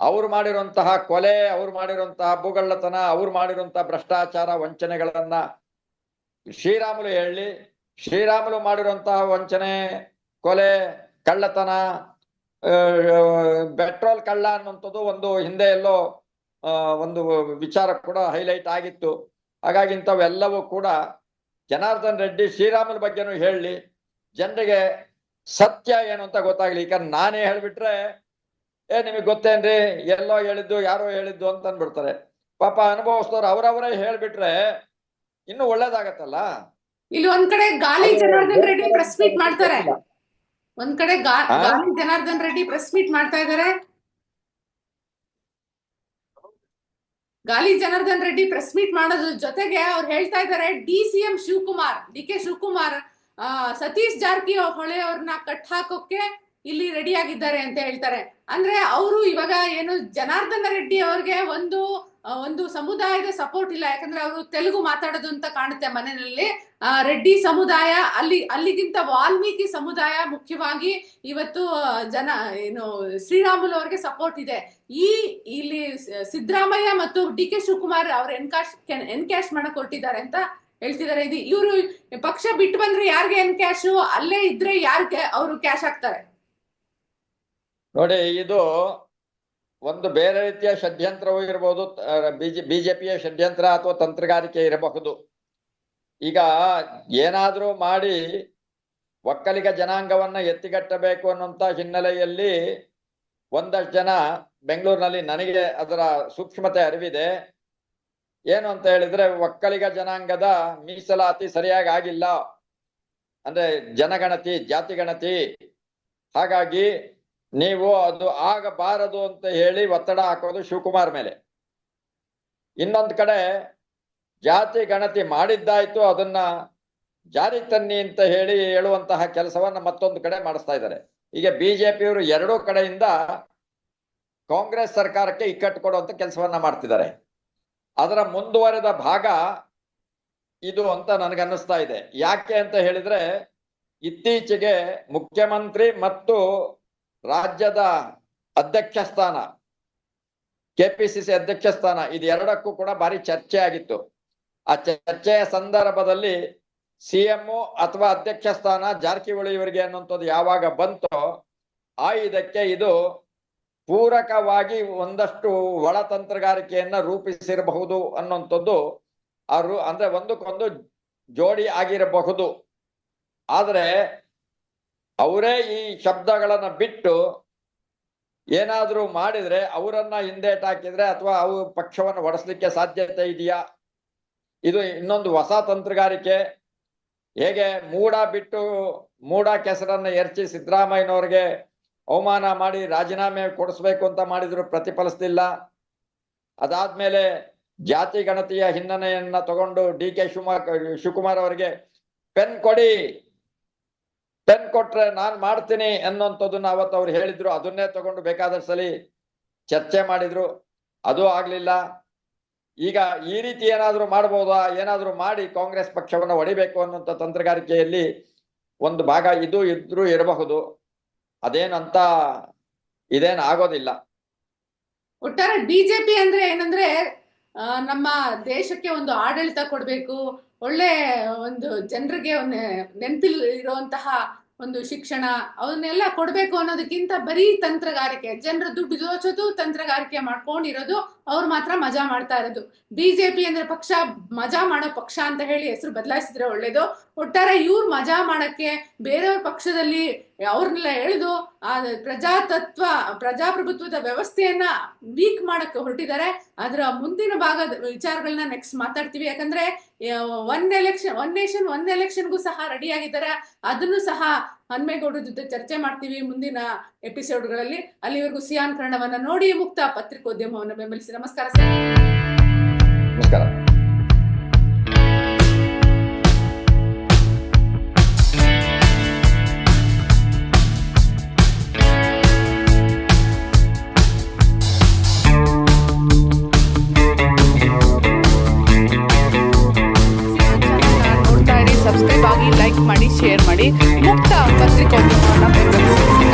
ಅವ್ರು ಮಾಡಿರುವಂತಹ ಕೊಲೆ, ಅವ್ರು ಮಾಡಿರುವಂತಹ ಭೂಗಳ್ಳತನ ಅವ್ರು ಮಾಡಿರುವಂತಹ ಭ್ರಷ್ಟಾಚಾರ ವಂಚನೆಗಳನ್ನ ಶ್ರೀರಾಮುಲು ಹೇಳಿ ಶ್ರೀರಾಮುಲು ಮಾಡಿರುವಂತಹ ವಂಚನೆ, ಕೊಲೆ, ಕಳ್ಳತನ ಪೆಟ್ರೋಲ್ ಕಳ್ಳ ಅನ್ನುವಂಥದ್ದು ಒಂದು ಹಿಂದೆ ಎಲ್ಲೋ ಆ, ಒಂದು ವಿಚಾರ ಕೂಡ ಹೈಲೈಟ್ ಆಗಿತ್ತು. ಹಾಗಾಗಿ ಇಂಥವೆಲ್ಲವೂ ಕೂಡ ಜನಾರ್ದನ್ ರೆಡ್ಡಿ ಶ್ರೀರಾಮನ ಬಗ್ಗೆನೂ ಹೇಳಿ ಜನರಿಗೆ ಸತ್ಯ ಏನು ಅಂತ ಗೊತ್ತಾಗ್ಲಿ. ಈಗ ನಾನೇ ಹೇಳ್ಬಿಟ್ರೆ ಏ ನಿಮಗೆ ಗೊತ್ತೇನ್ರಿ? ಎಲ್ಲೋ ಹೇಳಿದ್ದು ಯಾರೋ ಹೇಳಿದ್ದು ಅಂತ ಅಂದ್ಬಿಡ್ತಾರೆ ಪಾಪ ಅನುಭವಿಸಿದವ್ರು ಅವರವರೇ ಹೇಳ್ಬಿಟ್ರೆ ಇನ್ನು ಒಳ್ಳೇದಾಗತ್ತಲ್ಲ? ಇಲ್ಲಿ ಒಂದ್ ಕಡೆ ಗಾಲಿ ಜನಾರ್ದನ್ ರೆಡ್ಡಿ ಪ್ರೆಸ್ ಮೀಟ್ ಮಾಡ್ತಾರೆ. ಒಂದ್ ಕಡೆ? ಗಾಲಿ ಜನಾರ್ದನ್ ರೆಡ್ಡಿ ಪ್ರೆಸ್ ಮೀಟ್ ಮಾಡ್ತಾ ಇದ್ದಾರೆ ಗಾಲಿ ಜನಾರ್ದನ್ ರೆಡ್ಡಿ ಪ್ರೆಸ್ ಮೀಟ್ ಮಾಡೋದ್ರ ಜೊತೆಗೆ ಅವ್ರು ಹೇಳ್ತಾ ಇದ್ದಾರೆ D C M Shivakumar D K Shivakumar Satish Jarkiholi ಅವ್ರನ್ನ ಕಟ್ ಹಾಕೋಕೆ ಇಲ್ಲಿ ರೆಡಿ ಆಗಿದ್ದಾರೆ ಅಂತ ಹೇಳ್ತಾರೆ ಅಂದ್ರೆ ಅವರು ಇವಾಗ ಏನು ಜನಾರ್ದನ ರೆಡ್ಡಿ ಅವ್ರಿಗೆ ಒಂದು ಒಂದು ಸಮುದಾಯದ ಸಪೋರ್ಟ್ ಇಲ್ಲ. ಯಾಕಂದ್ರೆ ಅವರು ತೆಲುಗು ಮಾತಾಡೋದು ಅಂತ ಕಾಣುತ್ತೆ ಮನೆಯಲ್ಲಿ. ರೆಡ್ಡಿ ಸಮುದಾಯ, ಅಲ್ಲಿ, ಅಲ್ಲಿಗಿಂತ ವಾಲ್ಮೀಕಿ ಸಮುದಾಯ ಮುಖ್ಯವಾಗಿ ಇವತ್ತು ಜನ, ಏನು, ಶ್ರೀರಾಮುಲು ಅವ್ರಿಗೆ ಸಪೋರ್ಟ್ ಇದೆ. ಈ, ಇಲ್ಲಿ ಸಿದ್ದರಾಮಯ್ಯ ಮತ್ತು ಡಿ ಕೆ ಶಿವಕುಮಾರ್ ಅವ್ರ ಎನ್ಕಾಶ್ ಎನ್ಕ್ಯಾಶ್ ಮಾಡಕ್ ಹೊರಟಿದ್ದಾರೆ ಅಂತ ಹೇಳ್ತಿದ್ದಾರೆ. ಇದು ಇವರು ಪಕ್ಷ ಬಿಟ್ಟು ಬಂದ್ರೆ ಯಾರಿಗೆ ಎನ್ಕ್ಯಾಶ್? ಅಲ್ಲೇ ಇದ್ರೆ ಯಾರಿಗೆ ಅವರು ಕ್ಯಾಶ್ ಹಾಕ್ತಾರೆ? ನೋಡಿ, ಇದು ಒಂದು ಬೇರೆ ರೀತಿಯ ಷಡ್ಯಂತ್ರವೂ ಇರಬಹುದು ಬಿಜೆ, ಬಿಜೆಪಿಯ ಷಡ್ಯಂತ್ರ ಅಥವಾ ತಂತ್ರಗಾರಿಕೆ ಇರಬಹುದು. ಈಗ ಏನಾದರೂ ಮಾಡಿ ಒಕ್ಕಲಿಗ ಜನಾಂಗವನ್ನ ಎತ್ತಿಗಟ್ಟಬೇಕು ಅನ್ನುವಂತ ಹಿನ್ನೆಲೆಯಲ್ಲಿ ಒಂದಷ್ಟು ಜನ ಬೆಂಗಳೂರಿನಲ್ಲಿ ನನಗೆ ಅದರ ಸೂಕ್ಷ್ಮತೆ ಅರಿವಿದೆ. ಏನು ಅಂತ ಹೇಳಿದ್ರೆ ಒಕ್ಕಲಿಗ ಜನಾಂಗದ ಮೀಸಲಾತಿ ಸರಿಯಾಗಿ ಆಗಿಲ್ಲ. ಅಂದ್ರೆ ಜನಗಣತಿ, ಜಾತಿ ಗಣತಿ, ಹಾಗಾಗಿ ನೀವು ಅದು ಆಗಬಾರದು ಅಂತ ಹೇಳಿ ಒತ್ತಡ ಹಾಕೋದು ಶಿವಕುಮಾರ್ ಮೇಲೆ. ಇನ್ನೊಂದು ಕಡೆ ಜಾತಿ ಗಣತಿ ಮಾಡಿದ್ದಾಯ್ತು, ಅದನ್ನ ಜಾರಿ ತನ್ನಿ ಅಂತ ಹೇಳಿ ಹೇಳುವಂತಹ ಕೆಲಸವನ್ನ ಮತ್ತೊಂದು ಕಡೆ ಮಾಡಿಸ್ತಾ ಇದ್ದಾರೆ. ಈಗ ಬಿಜೆಪಿಯವರು ಎರಡೂ ಕಡೆಯಿಂದ ಕಾಂಗ್ರೆಸ್ ಸರ್ಕಾರಕ್ಕೆ ಇಕ್ಕಟ್ಟು ಕೊಡುವಂತ ಕೆಲಸವನ್ನ ಮಾಡ್ತಿದ್ದಾರೆ. ಅದರ ಮುಂದುವರೆದ ಭಾಗ ಇದು ಅಂತ ನನಗನ್ನಿಸ್ತಾ ಇದೆ. ಯಾಕೆ ಅಂತ ಹೇಳಿದ್ರೆ ಇತ್ತೀಚೆಗೆ ಮುಖ್ಯಮಂತ್ರಿ ಮತ್ತು ರಾಜ್ಯದ ಅಧ್ಯಕ್ಷ ಸ್ಥಾನ ಕೆಪಿಸಿಸಿ ಅಧ್ಯಕ್ಷ ಸ್ಥಾನ ಇದೆರಡಕ್ಕೂ ಕೂಡ ಭಾರಿ ಚರ್ಚೆ ಆಗಿತ್ತು. ಆ ಚರ್ಚೆಯ ಸಂದರ್ಭದಲ್ಲಿ ಸಿಎಂ ಅಥವಾ ಅಧ್ಯಕ್ಷ ಸ್ಥಾನ ಜಾರಕಿಹೊಳಿ ಇವರಿಗೆ ಅನ್ನುವಂಥದ್ದು ಯಾವಾಗ ಬಂತೋ, ಆ ಇದಕ್ಕೆ ಇದು ಪೂರಕವಾಗಿ ಒಂದಷ್ಟು ಒಳತಂತ್ರಗಾರಿಕೆಯನ್ನ ರೂಪಿಸಿರಬಹುದು ಅನ್ನುವಂಥದ್ದು ಅವರು ಅಂದ್ರೆ ಒಂದಕ್ಕೊಂದು ಜೋಡಿ ಆಗಿರಬಹುದು. ಆದ್ರೆ ಅವರೇ ಈ ಶಬ್ದಗಳನ್ನು ಬಿಟ್ಟು ಏನಾದರೂ ಮಾಡಿದರೆ ಅವರನ್ನು ಹಿಂದೇಟ್ ಹಾಕಿದರೆ ಅಥವಾ ಅವು ಪಕ್ಷವನ್ನು ಒಡಿಸ್ಲಿಕ್ಕೆ ಸಾಧ್ಯತೆ ಇದೆಯಾ? ಇದು ಇನ್ನೊಂದು ಹೊಸ ತಂತ್ರಗಾರಿಕೆ. ಹೇಗೆ ಮೂಡ ಬಿಟ್ಟು ಮೂಡ ಕೆಸರನ್ನು ಎರಚಿ ಸಿದ್ದರಾಮಯ್ಯನವ್ರಿಗೆ ಅವಮಾನ ಮಾಡಿ ರಾಜೀನಾಮೆ ಕೊಡಿಸ್ಬೇಕು ಅಂತ ಮಾಡಿದ್ರು ಪ್ರತಿಫಲಿಸ್ತಿಲ್ಲ ಅದಾದ್ಮೇಲೆ ಜಾತಿ ಗಣತಿಯ ಹಿನ್ನೆಲೆಯನ್ನ ತಗೊಂಡು ಡಿ ಕೆ ಶಿವಕುಮಾರ್ ಶಿವಕುಮಾರ್ ಅವರಿಗೆ ಪೆನ್ ಕೊಡಿ ಪೆನ್ ಕೊಟ್ರೆ ನಾನ್ ಮಾಡ್ತೀನಿ ಅನ್ನೋಂಥದ್ದನ್ನ ಅವತ್ತು ಅವ್ರು ಹೇಳಿದ್ರು. ಅದನ್ನೇ ತಗೊಂಡು ಬೇಕಾದಷ್ಟು ಸಲಿ ಚರ್ಚೆ ಮಾಡಿದ್ರು. ಅದು ಆಗ್ಲಿಲ್ಲ. ಈಗ ಈ ರೀತಿ ಏನಾದ್ರೂ ಮಾಡ್ಬೋದಾ? ಏನಾದ್ರೂ ಮಾಡಿ ಕಾಂಗ್ರೆಸ್ ಪಕ್ಷವನ್ನ ಹೊಡಿಬೇಕು ಅನ್ನುವಂಥ ತಂತ್ರಗಾರಿಕೆಯಲ್ಲಿ ಒಂದು ಭಾಗ ಇದು ಇದ್ರೂ ಇರಬಹುದು. ಅದೇನಂತ ಇದೇನ್ ಆಗೋದಿಲ್ಲ. ಒಟ್ಟಾರೆ ಬಿಜೆಪಿ ಅಂದ್ರೆ ಏನಂದ್ರೆ ನಮ್ಮ ದೇಶಕ್ಕೆ ಒಂದು ಆಡಳಿತ ಕೊಡ್ಬೇಕು. ಒಳ್ಳೆ ಒಂದು ಜನರಿಗೆ ನೆನಪಿಲ್ ಇರುವಂತಹ ಒಂದು ಶಿಕ್ಷಣ ಅವನ್ನೆಲ್ಲ ಕೊಡ್ಬೇಕು ಅನ್ನೋದಕ್ಕಿಂತ ಬರೀ ತಂತ್ರಗಾರಿಕೆ, ಜನರ ದುಡ್ಡು ದೋಚೋದು, ತಂತ್ರಗಾರಿಕೆ ಮಾಡ್ಕೊಂಡಿರೋದು, ಅವ್ರು ಮಾತ್ರ ಮಜಾ ಮಾಡ್ತಾ ಇರೋದು. ಬಿಜೆಪಿ ಅಂದ್ರೆ ಪಕ್ಷ, ಮಜಾ ಮಾಡೋ ಪಕ್ಷ ಅಂತ ಹೇಳಿ ಹೆಸರು ಬದಲಾಯಿಸಿದ್ರೆ ಒಳ್ಳೇದು. ಒಟ್ಟಾರೆ ಇವ್ರು ಮಜಾ ಮಾಡಕ್ಕೆ ಬೇರೆಯವ್ರ ಪಕ್ಷದಲ್ಲಿ ಅವ್ರನ್ನೆಲ್ಲ ಎಳೆದು ಆ ಪ್ರಜಾತತ್ವ, ಪ್ರಜಾಪ್ರಭುತ್ವದ ವ್ಯವಸ್ಥೆಯನ್ನ ವೀಕ್ ಮಾಡಕ್ಕೆ ಹೊರಟಿದ್ದಾರೆ. ಅದರ ಮುಂದಿನ ಭಾಗದ ವಿಚಾರಗಳನ್ನ ನೆಕ್ಸ್ಟ್ ಮಾತಾಡ್ತೀವಿ. ಯಾಕಂದ್ರೆ one election one nation one ಎಲೆಕ್ಷನ್ಗೂ ಸಹ ರೆಡಿ ಆಗಿದ್ದಾರೆ. ಅದನ್ನು ಸಹ ಹನ್ಮೇಗೌಡರ ಜೊತೆ ಚರ್ಚೆ ಮಾಡ್ತೀವಿ ಮುಂದಿನ ಎಪಿಸೋಡ್ಗಳಲ್ಲಿ ಅಲ್ಲಿವರೆಗೂ ಸಿಯಾನ್ ನೋಡಿ ಮುಕ್ತ ಪತ್ರಿಕೋದ್ಯಮವನ್ನು ಬೆಂಬಲಿಸಿ. ನಮಸ್ಕಾರ ಸರ್. ನಮಸ್ಕಾರ.